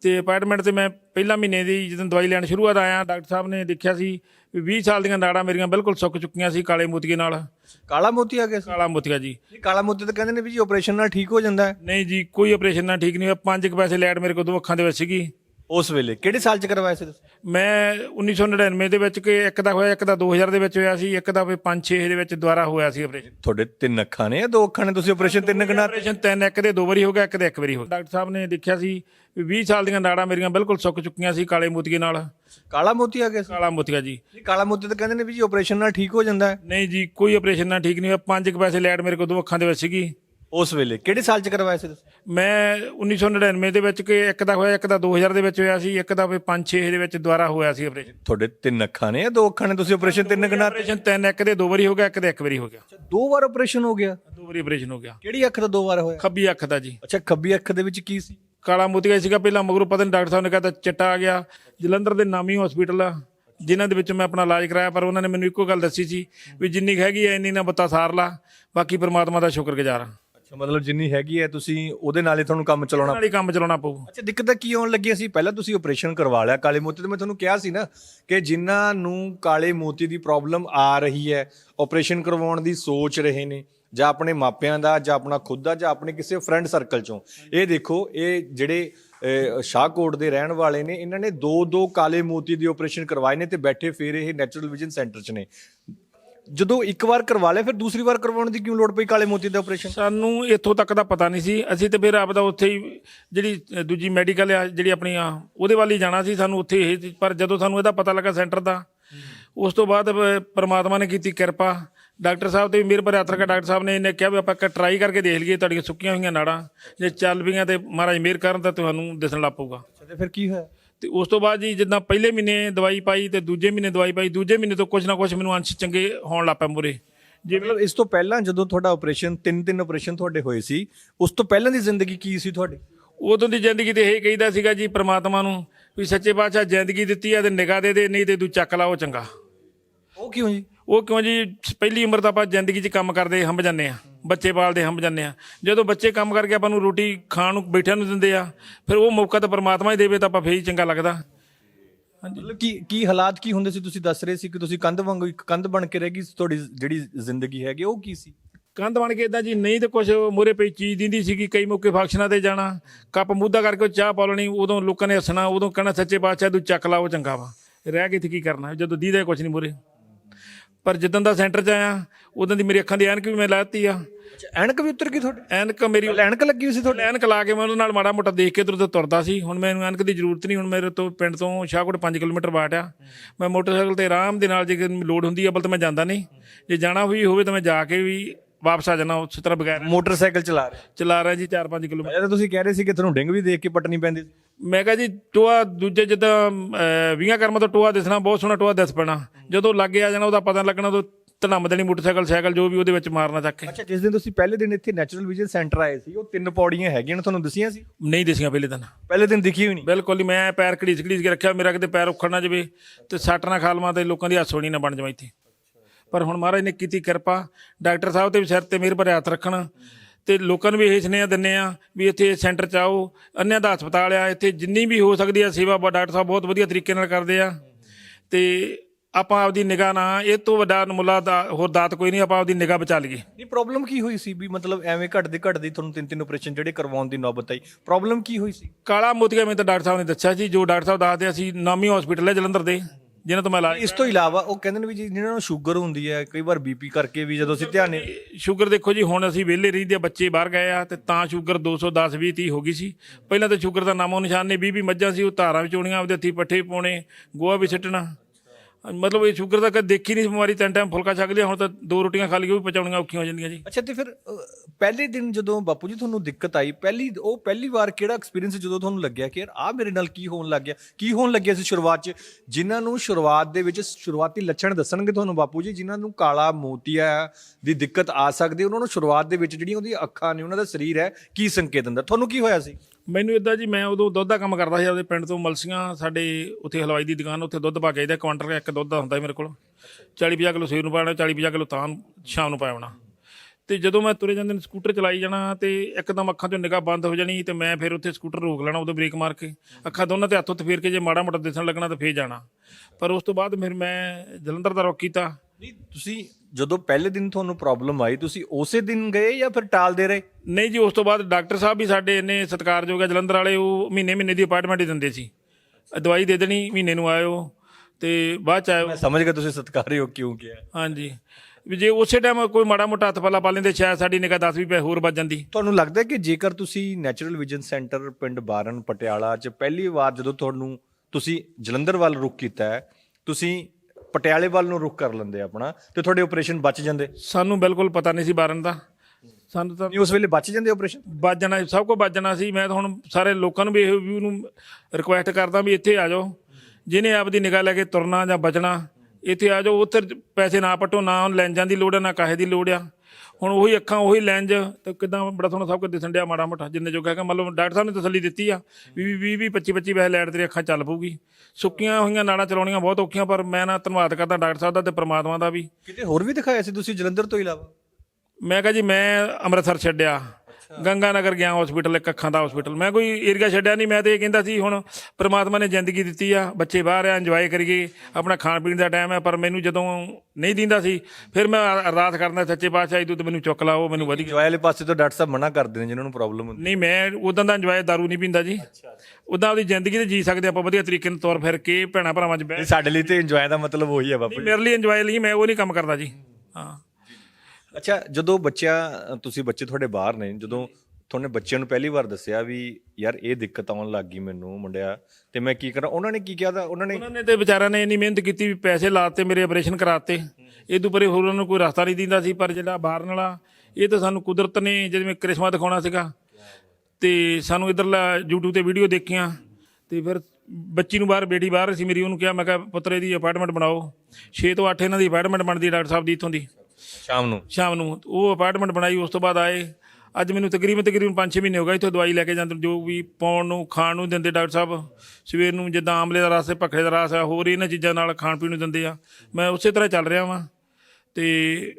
ਤੇ ਅਪਾਇੰਟਮੈਂਟ ਤੇ ਮੈਂ ਪਹਿਲਾ ਮਹੀਨੇ ਦੀ ਜਦੋਂ ਦਵਾਈ ਲੈਣ ਸ਼ੁਰੂਆਤ ਆਇਆ ਡਾਕਟਰ ਸਾਹਿਬ ਨੇ ਦੇਖਿਆ ਸੀ ਵੀ 20 ਸਾਲ ਦੀਆਂ ਨਾੜਾਂ ਮੇਰੀਆਂ ਬਿਲਕੁਲ ਸੁੱਕ ਚੁੱਕੀਆਂ ਸੀ ਕਾਲੇ ਮੋਤੀਏ ਨਾਲ। ਕਾਲਾ ਮੋਤੀ ਆ ਗਿਆ ਸੀ? ਕਾਲਾ ਮੋਤੀਆ ਜੀ। ਨਹੀਂ, ਕਾਲਾ ਮੋਤੀ ਤਾਂ ਕਹਿੰਦੇ ਨੇ ਵੀ ਜੀ ਆਪਰੇਸ਼ਨ ਨਾਲ ਠੀਕ ਹੋ ਜਾਂਦਾ ਹੈ। ਨਹੀਂ ਜੀ ਕੋਈ ਆਪਰੇਸ਼ਨ ਨਾਲ ਠੀਕ ਨਹੀਂ ਹੋਇਆ। ਪੰਜ ਕੁ ਪੈਸੇ ਲੈਟ ਮੇਰੇ ਕੋਲ ਦੋ ਅੱਖਾਂ ਦੇ ਵਿੱਚ ਸੀਗੀ। ਉਸ ਵੇਲੇ ਕਿਹੜੇ ਸਾਲ ਚ ਕਰਵਾਇਆ ਸੀ ਤੁਸੀਂ? ਮੈਂ 1999 ਦੇ ਵਿੱਚ ਕਿ ਇੱਕ ਦਾ ਹੋਇਆ ਇੱਕ ਦਾ 2000 ਦੇ ਵਿੱਚ ਹੋਇਆ ਸੀ ਇੱਕ ਦਾ ਵੀ 5-6 ਦੇ ਵਿੱਚ ਦੁਬਾਰਾ ਹੋਇਆ ਸੀ ਆਪਰੇਸ਼ਨ ਤੁਹਾਡੇ ਤਿੰਨ ਅੱਖਾਂ ਨੇ ਜਾਂ ਦੋ ਅੱਖਾਂ ਨੇ ਤੁਸੀਂ ਆਪਰੇਸ਼ਨ ਤਿੰਨ ਗਣਾ ਆਪਰੇਸ਼ਨ ਤਿੰਨ ਇੱਕ ਦੇ ਦੋ ਵਾਰੀ ਹੋ ਗਿਆ ਇੱਕ ਦੇ ਇੱਕ ਵਾਰੀ ਹੋ ਗਿਆ। ਡਾਕਟਰ ਸਾਹਿਬ ਨੇ ਦੇਖਿਆ ਸੀ ਵੀ 20 ਸਾਲ ਦੀਆਂ ਨਾੜਾਂ ਮੇਰੀਆਂ ਬਿਲਕੁਲ ਸੁੱਕ ਚੁੱਕੀਆਂ ਸੀ ਕਾਲੇ ਮੋਤੀਏ ਨਾਲ। ਕਾਲਾ ਮੋਤੀ ਆ ਗਿਆ ਸੀ? ਕਾਲਾ ਮੋਤੀਆ ਜੀ। ਕਾਲਾ ਮੋਤੀ ਤਾਂ ਕਹਿੰਦੇ ਨੇ ਵੀ ਜੀ ਆਪਰੇਸ਼ਨ ਨਾਲ ਠੀਕ ਹੋ ਜਾਂਦਾ ਹੈ। ਨਹੀਂ ਜੀ ਕੋਈ ਆਪਰੇਸ਼ਨ ਨਾਲ ਠੀਕ ਨਹੀਂ ਹੋਇਆ। ਪੰਜ ਕੁ ਪੈਸੇ ਲੈਟ ਮੇਰੇ ਕੋਲ ਦੋ ਅੱਖਾਂ ਦੇ ਵਿੱਚ ਸੀਗੀ। ਉਸ ਵੇਲੇ? ਕਿਹੜੇ ਸਾਲ ਚ ਕਰਵਾਇਆ ਸੀ ਤੁਸੀਂ? ਮੈਂ 1999 ਦੇ ਵਿੱਚ ਕਿ ਇੱਕ ਦਾ ਹੋਇਆ ਇੱਕ ਦਾ 2000 ਦੇ ਵਿੱਚ ਹੋਇਆ ਸੀ ਇੱਕ ਦਾ ਵੀ 5-6 ਦੇ ਵਿੱਚ ਦੁਬਾਰਾ ਹੋਇਆ ਸੀ ਆਪਰੇਸ਼ਨ ਤੁਹਾਡੇ ਤਿੰਨ ਅੱਖਾਂ ਨੇ ਜਾਂ ਦੋ ਅੱਖਾਂ ਨੇ ਤੁਸੀਂ ਆਪਰੇਸ਼ਨ ਤਿੰਨ ਗਣਾ ਆਪਰੇਸ਼ਨ ਤਿੰਨ ਇੱਕ ਦੇ ਦੋ ਵਾਰੀ ਹੋ ਗਿਆ ਇੱਕ ਦੇ ਇੱਕ ਵਾਰੀ ਹੋ ਗਿਆ। ਦੋ ਵਾਰ ਆਪਰੇਸ਼ਨ ਹੋ ਗਿਆ? ਦੋ ਵਾਰੀ ਆਪਰੇਸ਼ਨ ਹੋ ਗਿਆ। ਕਿਹੜੀ ਅੱਖ ਦਾ ਦੋ ਵਾਰ ਹੋਇਆ? ਖੱਬੀ ਅੱਖ ਦਾ ਜੀ। ਅੱਛਾ ਖੱਬੀ ਅੱਖ ਦੇ ਵਿੱਚ ਕੀ ਸੀ? ਕਾਲਾ ਮੋਤੀਆ ਸੀਗਾ ਪਹਿਲਾਂ ਮਗਰੋਂ ਪਤਾ ਨਹੀਂ ਡਾਕਟਰ ਸਾਹਿਬ ਨੇ ਕਹਤਾ ਚਿੱਟਾ ਆ ਗਿਆ। ਜਲੰਧਰ ਦੇ ਨਾਮੀ ਹਸਪੀਟਲ ਆ ਜਿਨ੍ਹਾਂ ਦੇ ਵਿੱਚ ਮੈਂ ਆਪਣਾ ਇਲਾਜ ਕਰਾਇਆ ਪਰ ਉਹਨਾਂ ਨੇ ਮੈਨੂੰ ਇੱਕੋ ਗੱਲ ਦੱਸੀ ਸੀ ਵੀ ਜਿੰਨੀ ਹੈਗੀ ਐ ਇੰਨੀ ਨਾ ਬੱਤਾ ਸਾਰ ਲਾ। ਬਾਕੀ ਪ੍ਰਮਾਤਮਾ ਦਾ ਸ਼ੁਕਰਗੁਜ਼ਾਰ ਹਾਂ ਅੱਛਾ ਮਤਲਬ ਜਿੰਨੀ ਹੈਗੀ ਹੈ ਤੁਸੀਂ ਉਹਦੇ ਨਾਲ ਹੀ ਤੁਹਾਨੂੰ ਕੰਮ ਚਲਾਉਣਾ ਨਾਲ ਹੀ ਕੰਮ ਚਲਾਉਣਾ ਪਊ। ਅੱਛਾ ਦਿੱਕਤਾਂ ਕੀ ਆਉਣ ਲੱਗੀਆਂ ਸੀ ਪਹਿਲਾਂ ਤੁਸੀਂ ਆਪਰੇਸ਼ਨ ਕਰਵਾ ਲਿਆ ਕਾਲੇ ਮੋਤੀ ਤੇ ਮੈਂ ਤੁਹਾਨੂੰ ਕਿਹਾ ਸੀ ਨਾ ਕਿ ਜਿਨ੍ਹਾਂ ਨੂੰ ਕਾਲੇ ਮੋਤੀ ਦੀ ਪ੍ਰੋਬਲਮ ਆ ਰਹੀ ਹੈ ਆਪਰੇਸ਼ਨ ਕਰਵਾਉਣ ਦੀ ਸੋਚ ਰਹੇ ਨੇ ਜਾਂ ਆਪਣੇ ਮਾਪਿਆਂ ਦਾ ਜਾਂ ਆਪਣਾ ਖੁਦ ਦਾ ਜਾਂ ਆਪਣੇ ਕਿਸੇ ਫਰੈਂਡ ਸਰਕਲ ਚੋਂ। ਇਹ ਦੇਖੋ ਇਹ ਜਿਹੜੇ ਸ਼ਾਹਕੋਟ ਦੇ ਰਹਿਣ ਵਾਲੇ ਨੇ ਇਹਨਾਂ ਨੇ ਦੋ ਦੋ ਕਾਲੇ ਮੋਤੀ ਦੀ ਆਪਰੇਸ਼ਨ ਕਰਵਾਏ ਨੇ ਤੇ ਬੈਠੇ ਫੇਰ ਇਹ ਨੈਚੁਰਲ ਵਿਜ਼ਨ ਸੈਂਟਰ 'ਚ ਨੇ। ਜਦੋਂ ਇੱਕ ਵਾਰ ਕਰਵਾ ਲਿਆ ਫਿਰ ਦੂਸਰੀ ਵਾਰ ਕਰਵਾਉਣ ਦੀ ਕਿਉਂ ਲੋੜ ਪਈ ਕਾਲੇ ਮੋਤੀ ਦਾ ਆਪਰੇਸ਼ਨ ਸਾਨੂੰ ਇੱਥੋਂ ਤੱਕ ਦਾ ਪਤਾ ਨਹੀਂ ਸੀ। ਅਸੀਂ ਤੇ ਫਿਰ ਆਪਦਾ ਉੱਥੇ ਹੀ ਜਿਹੜੀ ਅ, ਦੂਜੀ ਮੈਡੀਕਲ ਆ ਜਿਹੜੀ ਆਪਣੀ ਆ ਉਹਦੇ ਵੱਲ ਹੀ ਜਾਣਾ ਸੀ ਸਾਨੂੰ ਉੱਥੇ ਇਹ ਸੀ। ਪਰ ਜਦੋਂ ਸਾਨੂੰ ਇਹਦਾ ਪਤਾ ਲੱਗਾ ਸੈਂਟਰ ਦਾ ਉਸ ਤੋਂ ਬਾਅਦ ਅ, ਪ੍ਰਮਾਤਮਾ ਨੇ ਕੀਤੀ ਕਿਰਪਾ। ਡਾਕਟਰ ਸਾਹਿਬ ਤੇ ਵੀ ਮੇਰੇ ਪਰ ਰੱਖਿਆ। ਡਾਕਟਰ ਸਾਹਿਬ ਨੇ ਇਹਨੇ ਕਿਹਾ ਵੀ ਆਪਾਂ ਟਰਾਈ ਕਰਕੇ ਦੇਖ ਲਈਏ ਤੁਹਾਡੀਆਂ ਸੁੱਕੀਆਂ ਹੋਈਆਂ ਨਾੜਾਂ। ਜੇ ਚੱਲ ਪਈਆਂ ਤੇ ਮਹਾਰਾਜ ਮਿਹਰ ਕਰਨ ਤਾਂ ਤੁਹਾਨੂੰ ਦਿਸਣ ਲੱਗ ਪਊਗਾ। ਤੇ ਫਿਰ ਕੀ ਹੋਇਆ? ਤੇ ਉਸ ਤੋਂ ਬਾਅਦ ਜੀ ਜਿੱਦਾਂ ਪਹਿਲੇ ਮਹੀਨੇ ਦਵਾਈ ਪਾਈ ਤੇ ਦੂਜੇ ਮਹੀਨੇ ਦਵਾਈ ਪਾਈ ਦੂਜੇ ਮਹੀਨੇ ਤੋਂ ਕੁਝ ਨਾ ਕੁਝ ਮੈਨੂੰ ਅੰਸ਼ ਚੰਗੇ ਹੋਣ ਲੱਗ ਪਏ ਮੂਰੇ ਜਿਵੇਂ ਮਤਲਬ ਇਸ ਤੋਂ ਪਹਿਲਾਂ ਜਦੋਂ ਤੁਹਾਡਾ ਆਪਰੇਸ਼ਨ ਤਿੰਨ ਤਿੰਨ ਆਪਰੇਸ਼ਨ ਤੁਹਾਡੇ ਹੋਏ ਸੀ ਉਸ ਤੋਂ ਪਹਿਲਾਂ ਦੀ ਜ਼ਿੰਦਗੀ ਕੀ ਸੀ ਤੁਹਾਡੀ? ਉਦੋਂ ਦੀ ਜ਼ਿੰਦਗੀ ਤੇ ਇਹ ਕਹੀਦਾ ਸੀਗਾ ਜੀ ਪ੍ਰਮਾਤਮਾ ਨੂੰ ਵੀ ਸੱਚੇ ਪਾਤਸ਼ਾਹ ਜ਼ਿੰਦਗੀ ਦਿੱਤੀ ਆ ਤੇ ਨਿਗਾਹ ਦੇ ਦੇ ਨਹੀਂ ਤੇ ਤੂੰ ਚੱਕ ਲਾ ਉਹ ਚੰਗਾ। ਉਹ ਕਿਉਂ ਜੀ? ਉਹ ਕਿਉਂ ਜੀ? ਪਹਿਲੀ ਉਮਰ ਤਾਂ ਆਪਾਂ ਜ਼ਿੰਦਗੀ 'ਚ ਕੰਮ ਕਰਦੇ ਹੰਬ ਜਾਂਦੇ ਆ ਬੱਚੇ ਪਾਲਦੇ ਹੰਬ ਜਾਂਦੇ ਆ ਜਦੋਂ ਬੱਚੇ ਕੰਮ ਕਰਕੇ ਆਪਾਂ ਨੂੰ ਰੋਟੀ ਖਾਣ ਨੂੰ ਬੈਠਿਆਂ ਨੂੰ ਦਿੰਦੇ ਆ ਫਿਰ ਉਹ ਮੌਕਾ ਤਾਂ ਪ੍ਰਮਾਤਮਾ ਹੀ ਦੇਵੇ ਤਾਂ ਆਪਾਂ ਫੇਰ ਹੀ ਚੰਗਾ ਲੱਗਦਾ। ਮਤਲਬ ਕੀ ਕੀ ਹਾਲਾਤ ਕੀ ਹੁੰਦੇ ਸੀ? ਤੁਸੀਂ ਦੱਸ ਰਹੇ ਸੀ ਕਿ ਤੁਸੀਂ ਕੰਧ ਵਾਂਗੂ ਇੱਕ ਕੰਧ ਬਣ ਕੇ ਰਹਿ ਗਈ ਸੀ ਤੁਹਾਡੀ ਜਿਹੜੀ ਜ਼ਿੰਦਗੀ ਹੈਗੀ ਉਹ ਕੀ ਸੀ? ਕੰਧ ਬਣ ਕੇ ਇਦਾਂ ਜੀ ਨਹੀਂ ਤੇ ਕੁਝ ਮੂਰੇ ਪਈ ਚੀਜ਼ ਦਿੰਦੀ ਸੀਗੀ ਕਈ ਮੌਕੇ ਫੰਕਸ਼ਨਾਂ ਤੇ ਜਾਣਾ ਕੱਪ ਮੁੱਦਾ ਕਰਕੇ ਉਹ ਚਾਹ ਪਾ ਲੈਣੀ ਉਦੋਂ ਲੋਕਾਂ ਨੇ ਹੱਸਣਾ ਉਦੋਂ ਕਹਿਣਾ ਸੱਚੇ ਬਾਦਸ਼ਾਹ ਤੂੰ ਚੱਕ ਲਾ ਉਹ ਚੰਗਾ ਵਾ। ਰਹਿ ਕੇ ਇੱਥੇ ਕੀ ਕਰਨਾ ਜਦੋਂ ਦੀਦਾ ਕੁਝ ਨਹੀਂ ਮੂਰੇ ਪਰ ਜਿੱਦਾਂ ਦਾ ਸੈਂਟਰ 'ਚ ਆਇਆ ਉਦੋਂ ਦੀ ਮੇਰੀ ਅੱਖਾਂ ਦੀ ਐਨਕ ਵੀ ਮੈਂ ਲਾਤੀ ਆ। ਐਨਕ ਵੀ ਉਤਰ ਗਈ ਤੁਹਾਡੇ? ਐਨਕ ਮੇਰੀ ਐਨਕ ਲੱਗੀ ਹੋਈ ਸੀ ਤੁਹਾਡੇ? ਐਨਕ ਲਾ ਕੇ ਮੈਂ ਉਹਦੇ ਨਾਲ ਮਾੜਾ ਮੋਟਾ ਦੇਖ ਕੇ ਤੁਰ ਤੋਂ ਤੁਰਦਾ ਸੀ। ਹੁਣ ਮੈਨੂੰ ਐਨਕ ਦੀ ਜ਼ਰੂਰਤ ਨਹੀਂ ਹੁਣ ਮੇਰੇ ਤੋਂ ਪਿੰਡ ਤੋਂ ਸ਼ਾਹਕੋਟ 5 ਕਿਲੋਮੀਟਰ ਬਾਟ ਆ। ਮੈਂ ਮੋਟਰਸਾਈਕਲ ਤੇ ਆਰਾਮ ਦੇ ਨਾਲ ਜੇ ਲੋਡ ਹੁੰਦੀ ਆ ਬਲ ਤਾਂ ਮੈਂ ਜਾਂਦਾ ਨਹੀਂ। ਜੇ ਜਾਣਾ ਹੋਈ ਹੋਵੇ ਤਾਂ ਮੈਂ ਜਾ ਕੇ ਵੀ ਵਾਪਸ ਆ ਜਾਣਾ ਉਸ ਤਰ੍ਹਾਂ ਬਗੈਰ। ਮੋਟਰਸਾਈਕਲ ਚਲਾ ਰਹੇ। ਚਲਾ ਰਿਹਾ ਜੀ 4-5 ਕਿਲੋਮੀਟਰ ਤਾਂ ਤੁਸੀਂ ਕਹਿ ਰਹੇ ਸੀ ਕਿ ਤੁਹਾਨੂੰ ਡਿੰਗ ਵੀ ਦੇਖ ਕੇ ਪਟਣੀ ਪੈਂਦੀ ਸੀ। ਮੈਂ ਕਿਹਾ ਜੀ ਟੋਆ ਦੂਜੇ ਜਿੱਦਾਂ 20 ਕਰਮਾਂ ਤੋਂ ਟੋਆ ਦਿਸਣਾ ਬਹੁਤ ਸੋਹਣਾ ਟੋਆ ਦਿਸ ਪੈਣਾ। ਜਦੋਂ ਲੱਗੇ ਆ ਜਾਣਾ ਉਹਦਾ ਪਤਾ ਲੱਗਣਾ ਉਦੋਂ ਧਨਮ ਦੇਣੀ ਮੋਟਰਸਾਈਕਲ ਸਾਈਕਲ ਜੋ ਵੀ ਉਹਦੇ ਵਿੱਚ ਮਾਰਨਾ ਚੱਕ ਕੇ। ਅੱਛਾ ਜਿਸ ਦਿਨ ਤੁਸੀਂ ਪਹਿਲੇ ਦਿਨ ਇੱਥੇ ਨੈਚੁਰਲ ਵਿਜ਼ਨ ਸੈਂਟਰ ਆਏ ਸੀ ਉਹ ਤਿੰਨ ਪੌੜੀਆਂ ਹੈਗੀਆਂ ਨੇ ਤੁਹਾਨੂੰ ਦੱਸੀਆਂ ਸੀ? ਨਹੀਂ ਦਿਸੀਆਂ ਪਹਿਲੇ ਦਿਨ। ਪਹਿਲੇ ਦਿਨ ਦਿਖੀ ਹੋਈ ਨਹੀਂ। ਬਿਲਕੁਲ ਹੀ ਮੈਂ ਪੈਰ ਘੜੀਸ ਘੜੀਸ ਕੇ ਰੱਖਿਆ ਮੇਰਾ ਕਿਤੇ ਪੈਰ ਉਖੜ ਨਾ ਜਾਵੇ ਤੇ ਸੱਟ ਨਾ ਖਾਲਮਾ ਤੇ ਲੋਕਾਂ ਦੀ ਹੱਸੋਣੀ ਨਾ ਬਣ ਜਾਵਾਂ ਇੱਥੇ। ਪਰ ਹੁਣ ਮਹਾਰਾਜ ਨੇ ਕੀਤੀ ਕਿਰਪਾ ਡਾਕਟਰ ਸਾਹਿਬ ਤੇ ਵੀ ਸਿਰ ਤੇ ਮੇਰੇ ਪਰ ਹੱਥ ਰੱਖਣ ਤੇ ਲੋਕਾਂ ਨੂੰ ਵੀ ਇਹ ਸੁਨੇਹਾ ਦਿੰਨੇ ਆ ਵੀ ਇੱਥੇ ਸੈਂਟਰ ਚ ਆਓ ਅੰਨਿਆਂ ਦਾ ਹਸਪਤਾਲ ਆ ਇੱਥੇ ਜਿੰਨੀ ਵੀ ਹੋ ਸਕਦੀ ਆ ਸੇਵਾ ਡਾਕਟਰ ਸਾਹਿਬ ਬਹੁਤ ਵਧੀਆ ਤਰੀਕੇ ਨਾਲ ਕਰਦੇ ਆ। ਤੇ ਆਪਾਂ ਆਪਦੀ ਨਿਗਾਹ ਨਾਲ ਇਹ ਤੋਂ ਵੱਡਾ ਮੁੱਲਾ ਦਾ ਹੋਰ ਦਾਤ ਕੋਈ ਨਹੀਂ ਆਪਾਂ ਆਪਦੀ ਨਿਗਾਹ ਬਚਾ ਲਈਏ। ਨਹੀਂ ਪ੍ਰੋਬਲਮ ਕੀ ਹੋਈ ਸੀ ਵੀ ਮਤਲਬ ਐਵੇਂ ਘਟਦੇ ਘਟਦੇ ਤੁਹਾਨੂੰ ਤਿੰਨ ਤਿੰਨ ਆਪਰੇਸ਼ਨ ਜਿਹੜੇ ਕਰਵਾਉਣ ਦੀ ਨੌਬਤ ਆਈ? ਪ੍ਰੋਬਲਮ ਕੀ ਹੋਈ ਸੀ? ਕਾਲਾ ਮੋਤੀਆ ਮੈਨੂੰ ਤਾਂ ਡਾਕਟਰ ਸਾਹਿਬ ਨੇ ਦੱਸਿਆ ਸੀ ਜੋ ਡਾਕਟਰ ਸਾਹਿਬ ਦੱਸਦੇ ਅਸੀਂ ਨਾਮੀ ਹਸਪੀਟਲ ਹੈ ਜਲੰਧਰ ਦੇ। ਜਿਨ੍ਹਾਂ ਤੋਂ ਮੈਂ ਇਲਾਜ ਇਸ ਤੋਂ ਇਲਾਵਾ ਉਹ ਕਹਿੰਦੇ ਨੇ ਵੀ ਜੀ ਜਿਹਨਾਂ ਨੂੰ ਸ਼ੂਗਰ ਹੁੰਦੀ ਹੈ ਕਈ ਵਾਰ ਬੀਪੀ ਕਰਕੇ ਵੀ ਜਦੋਂ ਅਸੀਂ ਧਿਆਨ ਨਹੀਂ ਸ਼ੂਗਰ ਦੇਖੋ ਜੀ ਹੁਣ ਅਸੀਂ ਵਿਹਲੇ ਰਹਿੰਦੇ ਆ ਬੱਚੇ ਬਾਹਰ ਗਏ ਆ ਤੇ ਤਾਂ ਸ਼ੂਗਰ 210 20 30 ਹੋ ਗਈ ਸੀ। ਪਹਿਲਾਂ ਤਾਂ ਸ਼ੂਗਰ ਦਾ ਨਾਮੋ ਨਿਸ਼ਾਨ ਨਹੀਂ 20 20 ਮੱਝਾਂ ਸੀ ਉਹ ਧਾਰਾਂ ਵਿੱਚ ਹੋਣੀਆਂ ਆਪਦੇ ਹੱਥੀ ਪੱਠੇ ਪਾਉਣੇ ਗੋਹਾ ਵੀ ਸਿੱਟਣਾ। ਮਤਲਬ ਇਹ ਸ਼ੂਗਰ ਦਾ ਕਦੇ ਦੇਖੀ ਨਹੀਂ ਬਿਮਾਰੀ ਤਿੰਨ ਟਾਈਮ ਫੁਲਕਾ ਛਕ ਲਿਆ ਹੁਣ ਤਾਂ ਦੋ ਰੋਟੀਆਂ ਖਾ ਲਈ ਉਹ ਵੀ ਪਚਾਉਣੀਆਂ ਔਖੀਆਂ ਹੋ ਜਾਂਦੀਆਂ ਜੀ। ਅੱਛਾ ਤੇ ਫਿਰ ਅ, ਪਹਿਲੇ ਦਿਨ ਜਦੋਂ ਬਾਪੂ ਜੀ ਤੁਹਾਨੂੰ ਦਿੱਕਤ ਆਈ ਪਹਿਲੀ ਉਹ ਪਹਿਲੀ ਵਾਰ ਕਿਹੜਾ ਐਕਸਪੀਰੀਅੰਸ ਜਦੋਂ ਤੁਹਾਨੂੰ ਲੱਗਿਆ ਕਿ ਯਾਰ ਆ ਮੇਰੇ ਨਾਲ ਕੀ ਹੋਣ ਲੱਗ ਗਿਆ? ਕੀ ਹੋਣ ਲੱਗਿਆ ਸੀ ਸ਼ੁਰੂਆਤ 'ਚ? ਜਿਨ੍ਹਾਂ ਨੂੰ ਸ਼ੁਰੂਆਤ ਦੇ ਵਿੱਚ ਸ਼ੁਰੂਆਤੀ ਲੱਛਣ ਦੱਸਣਗੇ ਤੁਹਾਨੂੰ ਬਾਪੂ ਜੀ ਜਿਨ੍ਹਾਂ ਨੂੰ ਕਾਲਾ ਮੋਤੀਆ ਦੀ ਦਿੱਕਤ ਆ ਸਕਦੀ ਉਹਨਾਂ ਨੂੰ ਸ਼ੁਰੂਆਤ ਦੇ ਵਿੱਚ ਜਿਹੜੀਆਂ ਉਹਦੀਆਂ ਅੱਖਾਂ ਨੇ ਉਹਨਾਂ ਦਾ ਸਰੀਰ ਹੈ ਕੀ ਸੰਕੇਤ ਦਿੰਦਾ ਤੁਹਾਨੂੰ ਕੀ ਹੋਇਆ ਸੀ? ਮੈਨੂੰ ਇਦਾਂ ਜੀ, ਮੈਂ ਉਦੋਂ ਦੁੱਧ ਦਾ ਕੰਮ ਕਰਦਾ ਸੀ ਆਪਦੇ ਪਿੰਡ ਤੋਂ, ਮਲਸੀਆਂ ਸਾਡੇ ਉੱਥੇ ਹਲਵਾਈ ਦੀ ਦੁਕਾਨ, ਉੱਥੇ ਦੁੱਧ ਪਾ ਕੇ ਆਈਦਾ ਕੁਆਂਟਲ ਇੱਕ ਦੁੱਧ ਦਾ ਹੁੰਦਾ ਸੀ ਮੇਰੇ ਕੋਲ। 40 50 ਕਿਲੋ ਸਵੇਰ ਨੂੰ ਪਾਣਾ 40 50 ਕਿਲੋ ਤਾਂ ਸ਼ਾਮ ਨੂੰ ਪਾਉਣਾ। ਤੇ ਜਦੋਂ ਮੈਂ ਤੁਰੇ ਜਾਂਦੇ ਨੇ ਸਕੂਟਰ ਚਲਾਈ ਜਾਣਾ ਤੇ ਇੱਕਦਮ ਅੱਖਾਂ ਚੋਂ ਨਿਗਾਹ ਬੰਦ ਹੋ ਜਾਣੀ ਤੇ ਮੈਂ ਫਿਰ ਉੱਥੇ ਸਕੂਟਰ ਰੋਕ ਲੈਣਾ, ਉਦੋਂ ਬ੍ਰੇਕ ਮਾਰ ਕੇ। ਅੱਖਾਂ ਦੋਨਾਂ ਤੇ ਹੱਥ ਉੱਤੇ ਫੇਰ ਕੇ ਜੇ ਮਾੜਾ ਮੋਟਾ ਦਿਸਣ ਲੱਗਣਾ ਤਾਂ ਫੇਰ ਜਾਣਾ। ਪਰ ਉਸ ਤੋਂ ਬਾਅਦ ਫਿਰ ਮੈਂ ਜਲੰਧਰ ਦਾ ਰੁੱਖ ਕੀਤਾ। ਨਹੀਂ, ਤੁਸੀਂ ਜਦੋਂ ਪਹਿਲੇ ਦਿਨ ਤੁਹਾਨੂੰ ਪ੍ਰੋਬਲਮ ਆਈ ਤੁਸੀਂ ਉਸੇ ਦਿਨ ਗਏ ਜਾਂ ਫਿਰ ਟਾਲਦੇ ਰਹੇ? ਨਹੀਂ ਜੀ ਉਸ ਤੋਂ ਬਾਅਦ ਡਾਕਟਰ ਸਾਹਿਬ ਵੀ ਸਾਡੇ ਇੰਨੇ ਸਤਿਕਾਰਯੋਗ ਆ ਜਲੰਧਰ ਵਾਲੇ ਉਹ ਮਹੀਨੇ ਮਹੀਨੇ ਦੀ ਅਪਾਇੰਟਮੈਂਟ ਹੀ ਦਿੰਦੇ ਸੀ। ਦਵਾਈ ਦੇ ਦੇਣੀ ਮਹੀਨੇ ਨੂੰ ਆਇਓ ਤੇ ਬਾਅਦ ਚ ਆਇਓ। ਮੈਂ ਸਮਝ ਗਿਆ ਤੁਸੀਂ ਸਤਿਕਾਰਯੋਗ ਕਿਉਂ ਕਿਹਾ। ਹਾਂਜੀ। ਵੀ ਜੇ ਉਸੇ ਟਾਈਮ ਕੋਈ ਮਾੜਾ ਮੋਟਾ ਹੱਥ ਪੱਲਾ ਪਾ ਲੈਂਦੇ ਸ਼ਾਇਦ ਸਾਡੀ ਨਿਗਾਹ 10 ਵੀ ਪੈ ਹੋਰ ਵੱਜ ਜਾਂਦੀ। ਤੁਹਾਨੂੰ ਲੱਗਦਾ ਹੈ ਕਿ ਜੇਕਰ ਤੁਸੀਂ ਨੈਚੁਰਲ ਵਿਜ਼ਨ ਸੈਂਟਰ ਪਿੰਡ ਬਾਰਨ ਪਟਿਆਲਾ 'ਚ ਪਹਿਲੀ ਵਾਰ ਜਦੋਂ ਤੁਹਾਨੂੰ ਤੁਸੀਂ ਜਲੰਧਰ ਵੱਲ ਰੁਕ ਕੀਤਾ ਹੈ ਤੁਸੀਂ ਪਟਿਆਲੇ ਵੱਲ ਨੂੰ ਰੁਕ ਕਰ ਲੈਂਦੇ ਆਪਣਾ ਤੇ ਤੁਹਾਡੇ ਆਪਰੇਸ਼ਨ ਬਚ ਜਾਂਦੇ। ਸਾਨੂੰ ਬਿਲਕੁਲ ਪਤਾ ਨਹੀਂ ਸੀ ਬਾਰਨ ਦਾ। ਸਾਨੂੰ ਤਾਂ ਨਹੀਂ ਉਸ ਵੇਲੇ ਬਚ ਜਾਂਦੇ ਆਪਰੇਸ਼ਨ ਵੱਜ ਜਾਣਾ ਸਭ ਕੁਝ ਵੱਜ ਜਾਣਾ ਸੀ। ਮੈਂ ਤਾਂ ਹੁਣ ਸਾਰੇ ਲੋਕਾਂ ਨੂੰ ਵੀ ਇਹ ਵੀ ਨੂੰ ਰਿਕੁਐਸਟ ਕਰਦਾ ਵੀ ਇੱਥੇ ਆ ਜਾਓ। ਜਿਹਨੇ ਆਪਦੀ ਨਿਗਾਹ ਲੈ ਕੇ ਤੁਰਨਾ ਜਾਂ ਬਚਣਾ ਇੱਥੇ ਆ ਜਾਓ। ਉੱਥੇ ਪੈਸੇ ਨਾ ਪਟੋ ਨਾ ਲੈਂਜਾਂ ਦੀ ਲੋੜ ਹੈ ਨਾ ਕਾਹੇ ਦੀ ਲੋੜ ਆ। ਹੁਣ ਉਹੀ ਅੱਖਾਂ ਉਹੀ ਲੈਂਜ ਤੇ ਕਿਦਾਂ ਬੜਾ ਸੋਹਣਾ ਸਭ ਕੁਝ ਦਿਸਣ ਡਿਆ ਮਾੜਾ ਮੋਟਾ ਜਿੰਨੇ ਜੋ ਕਹੇਗਾ ਮਤਲਬ ਡਾਕਟਰ ਸਾਹਿਬ ਨੇ ਤਸੱਲੀ ਦਿੱਤੀ ਆ ਵੀ 20 20 25 25 ਵੈਸੇ ਲਾਈਟ ਤੇਰੀ ਅੱਖਾਂ ਚੱਲ ਪਊਗੀ। ਸੁੱਕੀਆਂ ਹੋਈਆਂ ਨਾੜਾਂ ਚਲਾਉਣੀਆਂ ਬਹੁਤ ਔਖੀਆਂ ਪਰ ਮੈਂ ਨਾ ਧੰਨਵਾਦ ਕਰਦਾ ਡਾਕਟਰ ਸਾਹਿਬ ਦਾ ਤੇ ਪ੍ਰਮਾਤਮਾ ਦਾ ਵੀ। ਕਿਤੇ ਹੋਰ ਵੀ ਦਿਖਾਇਆ ਸੀ ਤੁਸੀਂ ਜਲੰਧਰ ਤੋਂ ਇਲਾਵਾ? ਮੈਂ ਕਿਹਾ ਜੀ ਮੈਂ ਅੰਮ੍ਰਿਤਸਰ ਛੱਡਿਆ। ਗੰਗਾ ਨਗਰ ਗਿਆ ਹਸਪੀਟਲ ਇੱਕ ਅੱਖਾਂ ਦਾ ਹਸਪੀਟਲ ਮੈਂ ਕੋਈ ਏਰੀਆ ਛੱਡਿਆ ਨਹੀਂ ਮੈਂ ਤੇ ਇਹ ਕਹਿੰਦਾ ਸੀ ਹੁਣ ਪ੍ਰਮਾਤਮਾ ਨੇ ਜ਼ਿੰਦਗੀ ਦਿੱਤੀ ਆ ਬੱਚੇ ਬਾਹਰ ਆ ਇੰਜੋਏ ਕਰੀਏ ਆਪਣਾ ਖਾਣ ਪੀਣ ਦਾ ਟਾਈਮ ਹੈ ਪਰ ਮੈਨੂੰ ਜਦੋਂ ਨਹੀਂ ਦਿੰਦਾ ਸੀ ਫਿਰ ਮੈਂ ਅਰਦਾਸ ਕਰਦਾ ਸੱਚੇ ਪਾਤਸ਼ਾਹ ਤੂੰ ਤੇ ਮੈਨੂੰ ਚੁੱਕ ਲਾ ਉਹ ਮੈਨੂੰ ਵਧੀਆ ਇੰਜੋਏ ਵਾਲੇ ਪਾਸੇ ਤੋਂ ਡਾਕਟਰ ਸਾਹਿਬ ਮਨਾ ਕਰਦੇ ਨੇ ਜਿਨ੍ਹਾਂ ਨੂੰ ਪ੍ਰੋਬਲਮ ਹੁੰਦੀ। ਨਹੀਂ ਮੈਂ ਉਦਾਂ ਦਾ ਇੰਜੋਏ ਦਾਰੂ ਨਹੀਂ ਪੀਂਦਾ ਜੀ। ਉਦਾਂ ਆਪਦੀ ਜ਼ਿੰਦਗੀ ਤੇ ਜੀ ਸਕਦੇ ਆਪਾਂ ਵਧੀਆ ਤਰੀਕੇ ਨਾਲ ਤੁਰ ਫਿਰ ਕੇ ਭੈਣਾ ਭਰਾਵਾਂ 'ਚ ਨਹੀਂ, ਸਾਡੇ ਲਈ ਤੇ ਇੰਜੋਏ ਦਾ ਮਤਲਬ ਉਹੀ ਹੈ ਬਾਪੂ ਮੇਰੇ ਲਈ ਇੰਜੋਏ ਲਈ ਮੈਂ ਉਹ ਨਹੀਂ ਕੰਮ ਕਰਦਾ ਜੀ। ਹਾਂ। ਅੱਛਾ ਜਦੋਂ ਬੱਚਿਆਂ ਤੁਸੀਂ ਬੱਚੇ ਤੁਹਾਡੇ ਬਾਹਰ ਨੇ ਜਦੋਂ ਤੁਹਾਨੇ ਬੱਚਿਆਂ ਨੂੰ ਪਹਿਲੀ ਵਾਰ ਦੱਸਿਆ ਵੀ ਯਾਰ ਇਹ ਦਿੱਕਤ ਆਉਣ ਲੱਗ ਗਈ ਮੈਨੂੰ ਮੁੰਡਿਆ ਤੇ ਮੈਂ ਕੀ ਕਰਾਂ? ਉਹਨਾਂ ਨੇ ਕੀ ਕਿਹਾ ਤਾਂ ਉਹਨਾਂ ਨੇ ਉਹਨਾਂ ਨੇ ਤੇ ਵਿਚਾਰਿਆਂ ਨੇ ਇੰਨੀ ਮਿਹਨਤ ਕੀਤੀ ਵੀ ਪੈਸੇ ਲਾਤੇ ਮੇਰੇ ਆਪਰੇਸ਼ਨ ਕਰਾਤੇ। ਇਹ ਤੋਂ ਪਰੇ ਹੋਰ ਉਹਨਾਂ ਨੂੰ ਕੋਈ ਰਸਤਾ ਨਹੀਂ ਦਿੰਦਾ ਸੀ ਪਰ ਜਿਹੜਾ ਬਾਹਰ ਵਾਲਾ ਇਹ ਤਾਂ ਸਾਨੂੰ ਕੁਦਰਤ ਨੇ ਜਿਵੇਂ ਕ੍ਰਿਸ਼ਮਾ ਦਿਖਾਉਣਾ ਸੀਗਾ। ਤੇ ਸਾਨੂੰ ਇਧਰਲਾ YouTube ਤੇ ਵੀਡੀਓ ਦੇਖੀਆਂ ਤੇ ਫਿਰ ਬੱਚੀ ਨੂੰ ਬਾਹਰ ਬੇਟੀ ਬਾਹਰ ਸੀ ਮੇਰੀ ਉਹਨੂੰ ਕਿਹਾ ਮੈਂ ਕਿਹਾ ਪੁੱਤਰ ਇਹਦੀ ਅਪਾਰਟਮੈਂਟ ਬਣਾਓ। 6 ਤੋਂ 8 ਇਹਨਾਂ ਦੀ ਅਪਾਰਟਮੈਂਟ ਬਣਦੀ ਡਾਕਟਰ ਸਾਹਿਬ ਦੀ ਇੱਥੋਂ ਦੀ। ਸ਼ਾਮ ਨੂੰ। ਸ਼ਾਮ ਨੂੰ। ਉਹ ਅਪਾਰਟਮੈਂਟ ਬਣਾਈ ਉਸ ਤੋਂ ਬਾਅਦ ਆਏ। ਅੱਜ ਮੈਨੂੰ ਤਕਰੀਬਨ ਤਕਰੀਬਨ 5-6 ਮਹੀਨੇ ਹੋ ਗਏ ਇੱਥੋਂ ਦਵਾਈ ਲੈ ਕੇ ਜਾਂਦੇ ਜੋ ਵੀ ਪਾਉਣ ਨੂੰ ਖਾਣ ਨੂੰ ਦਿੰਦੇ ਡਾਕਟਰ ਸਾਹਿਬ। ਸਵੇਰ ਨੂੰ ਜਿੱਦਾਂ ਆਮਲੇ ਦਾ ਰਸ ਹੈ ਭੱਖੜੇ ਦਾ ਰਸ ਹੈ ਹੋਰ ਇਹਨਾਂ ਚੀਜ਼ਾਂ ਨਾਲ ਖਾਣ ਪੀਣ ਨੂੰ ਦਿੰਦੇ ਆ। ਮੈਂ ਉਸੇ ਤਰ੍ਹਾਂ ਚੱਲ ਰਿਹਾ ਵਾਂ। ਤੇ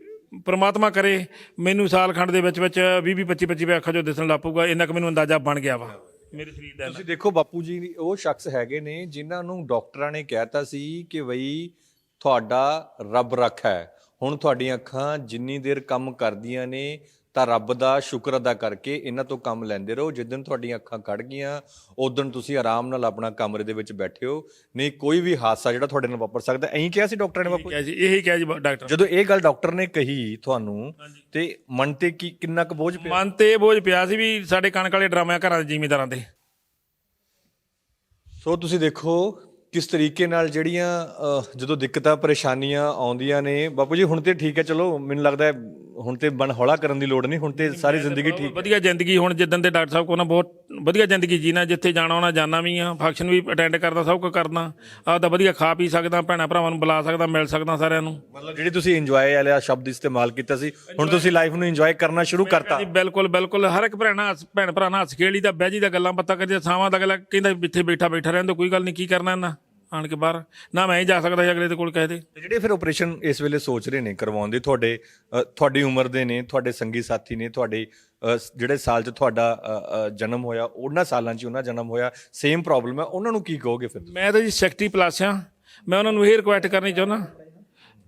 ਪ੍ਰਮਾਤਮਾ ਕਰੇ ਮੈਨੂੰ ਸਾਲ ਖੰਡ ਦੇ ਵਿੱਚ ਵਿੱਚ 20 25 25 ਅੱਖਾਂ ਜੋ ਦਿਸਣ ਲੱਗ ਪਊਗਾ। ਇੰਨਾ ਕੁ ਮੈਨੂੰ ਅੰਦਾਜ਼ਾ ਬਣ ਗਿਆ ਵਾ। ਮੇਰੇ ਸਰੀਰ ਦਾ ਤੁਸੀਂ ਦੇਖੋ ਬਾਪੂ ਜੀ ਉਹ ਸ਼ਖਸ ਹੈਗੇ ਨੇ ਜਿਨ੍ਹਾਂ ਨੂੰ ਡਾਕਟਰਾਂ ਨੇ ਕਹਿਤਾ ਸੀ ਕਿ ਬਈ ਤੁਹਾਡਾ ਰੱਬ ਰੱਖਾ ਹੈ। ਹੁਣ ਤੁਹਾਡੀਆਂ ਅੱਖਾਂ ਜਿੰਨੀ ਦੇਰ ਕੰਮ ਕਰਦੀਆਂ ਨੇ ਤਾਂ ਰੱਬ ਦਾ ਸ਼ੁਕਰ ਅਦਾ ਕਰਕੇ ਇਹਨਾਂ ਤੋਂ ਕੰਮ ਲੈਂਦੇ ਰਹੋ। ਜਿੱਦਣ ਤੁਹਾਡੀਆਂ ਅੱਖਾਂ ਕੱਢ ਗਈਆਂ ਉਦੋਂ ਤੁਸੀਂ ਆਰਾਮ ਨਾਲ ਆਪਣਾ ਕਮਰੇ ਦੇ ਵਿੱਚ ਬੈਠੇ ਹੋ। ਨਹੀਂ ਕੋਈ ਵੀ ਹਾਦਸਾ ਜਿਹੜਾ ਤੁਹਾਡੇ ਨਾਲ ਵਾਪਰ ਸਕਦਾ ਐਂ ਕਿਹਾ ਸੀ ਡਾਕਟਰ ਨੇ ਬਾਪੂ? ਕਿਹਾ ਜੀ ਇਹੀ ਕਿਹਾ ਜੀ ਡਾਕਟਰ ਜਦੋਂ ਇਹ ਗੱਲ ਡਾਕਟਰ ਨੇ ਕਹੀ ਤੁਹਾਨੂੰ ਤੇ ਮਨ ਤੇ ਕੀ ਕਿੰਨਾ ਕੁ ਬੋਝ ਪਿਆ? ਮਨ ਤੇ ਇਹ ਬੋਝ ਪਿਆ ਸੀ ਵੀ ਸਾਡੇ ਕਣਕ ਵਾਲੇ ਡਰਾਮੇ ਘਰਾਂ ਦੇ ਜ਼ਿਮੀਂਦਾਰਾਂ ਦੇ ਸੋ ਤੁਸੀਂ ਦੇਖੋ ਕਿਸ ਤਰੀਕੇ ਨਾਲ ਜਿਹੜੀਆਂ ਜਦੋਂ ਦਿੱਕਤਾਂ ਪਰੇਸ਼ਾਨੀਆਂ ਆਉਂਦੀਆਂ ਨੇ ਬਾਪੂ ਜੀ ਹੁਣ ਤੇ ਠੀਕ ਹੈ ਚਲੋ ਮੈਨੂੰ ਲੱਗਦਾ ਹੈ ਹੁਣ ਤੇ ਬਣ ਹੌਲਾ ਕਰਨ ਦੀ ਲੋੜ ਨਹੀਂ ਹੁਣ ਤੇ ਸਾਰੀ ਜ਼ਿੰਦਗੀ ਠੀਕ ਵਧੀਆ ਜ਼ਿੰਦਗੀ ਹੁਣ ਜਿੱਦਣ ਦੇ ਡਾਕਟਰ ਸਾਹਿਬ ਕੋਲ ਨਾ ਬਹੁਤ ਵਧੀਆ ਜ਼ਿੰਦਗੀ ਜੀਣਾ ਜਿੱਥੇ ਜਾਣਾ ਉਹਨਾਂ ਜਾਣਾ ਵੀ ਆ ਫੰਕਸ਼ਨ ਵੀ ਅਟੈਂਡ ਕਰਦਾ ਸਭ ਕੁਝ ਕਰਦਾ ਆਪਦਾ ਵਧੀਆ ਖਾ ਪੀ ਸਕਦਾ ਭੈਣਾ ਭਰਾਵਾਂ ਨੂੰ ਬੁਲਾ ਸਕਦਾ ਮਿਲ ਸਕਦਾ ਸਾਰਿਆਂ ਨੂੰ। ਮਤਲਬ ਜਿਹੜੀ ਤੁਸੀਂ ਇੰਜੋਏ ਵਾਲਾ ਸ਼ਬਦ ਇਸਤੇਮਾਲ ਕੀਤਾ ਸੀ ਹੁਣ ਤੁਸੀਂ ਲਾਈਫ ਨੂੰ ਇੰਜੋਏ ਕਰਨਾ ਸ਼ੁਰੂ ਕਰਤਾ। ਜੀ ਬਿਲਕੁਲ ਬਿਲਕੁਲ ਹਰ ਇੱਕ ਭੈਣਾ ਭੈਣ ਭਰਾ ਨਾਲ ਹੱਸ ਖੇੜੀ ਦਾ ਬਹਿ ਜੀ ਦਾ ਗੱਲਾਂ ਬਾਤਾਂ ਕਰੀਏ ਸਾਵਾਂ ਦਾ ਅਗਲਾ ਕਹਿੰਦਾ ਇੱਥੇ ਬੈਠਾ ਬੈਠਾ ਰਹਿੰਦਾ ਕੋਈ ਗੱਲ ਨਹੀਂ ਕੀ ਕਰਨਾ ਇਹਨਾਂ? ਆਣ ਕੇ ਬਾਹਰ। ਨਾ ਮੈਂ ਹੀ ਜਾ ਸਕਦਾ ਸੀ ਅਗਲੇ ਦੇ ਕੋਲ ਕਹਿ ਦੇ। ਤੇ ਜਿਹੜੇ ਫਿਰ ਆਪਰੇਸ਼ਨ ਇਸ ਵੇਲੇ ਸੋਚ ਰਹੇ ਨੇ ਕਰਵਾਉਣ ਦੇ ਤੁਹਾਡੇ ਅ, ਤੁਹਾਡੀ ਉਮਰ ਦੇ ਨੇ ਤੁਹਾਡੇ ਸੰਗੀ ਸਾਥੀ ਨੇ ਤੁਹਾਡੇ ਅ, ਜਿਹੜੇ ਸਾਲ 'ਚ ਤੁਹਾਡਾ ਅ, ਅ, ਜਨਮ ਹੋਇਆ ਉਹਨਾਂ ਸਾਲਾਂ 'ਚ ਹੀ ਉਹਨਾਂ ਜਨਮ ਹੋਇਆ ਸੇਮ ਪ੍ਰੋਬਲਮ ਹੈ। ਉਹਨਾਂ ਨੂੰ ਕੀ ਕਹੋਗੇ ਫਿਰ ਮੈਂ ਤਾਂ ਜੀ ਸੈਕਟਰੀ ਪਲੱਸ ਆ ਮੈਂ ਉਹਨਾਂ ਨੂੰ ਇਹ ਰਿਕੁਐਸਟ ਕਰਨੀ ਚਾਹੁੰਦਾ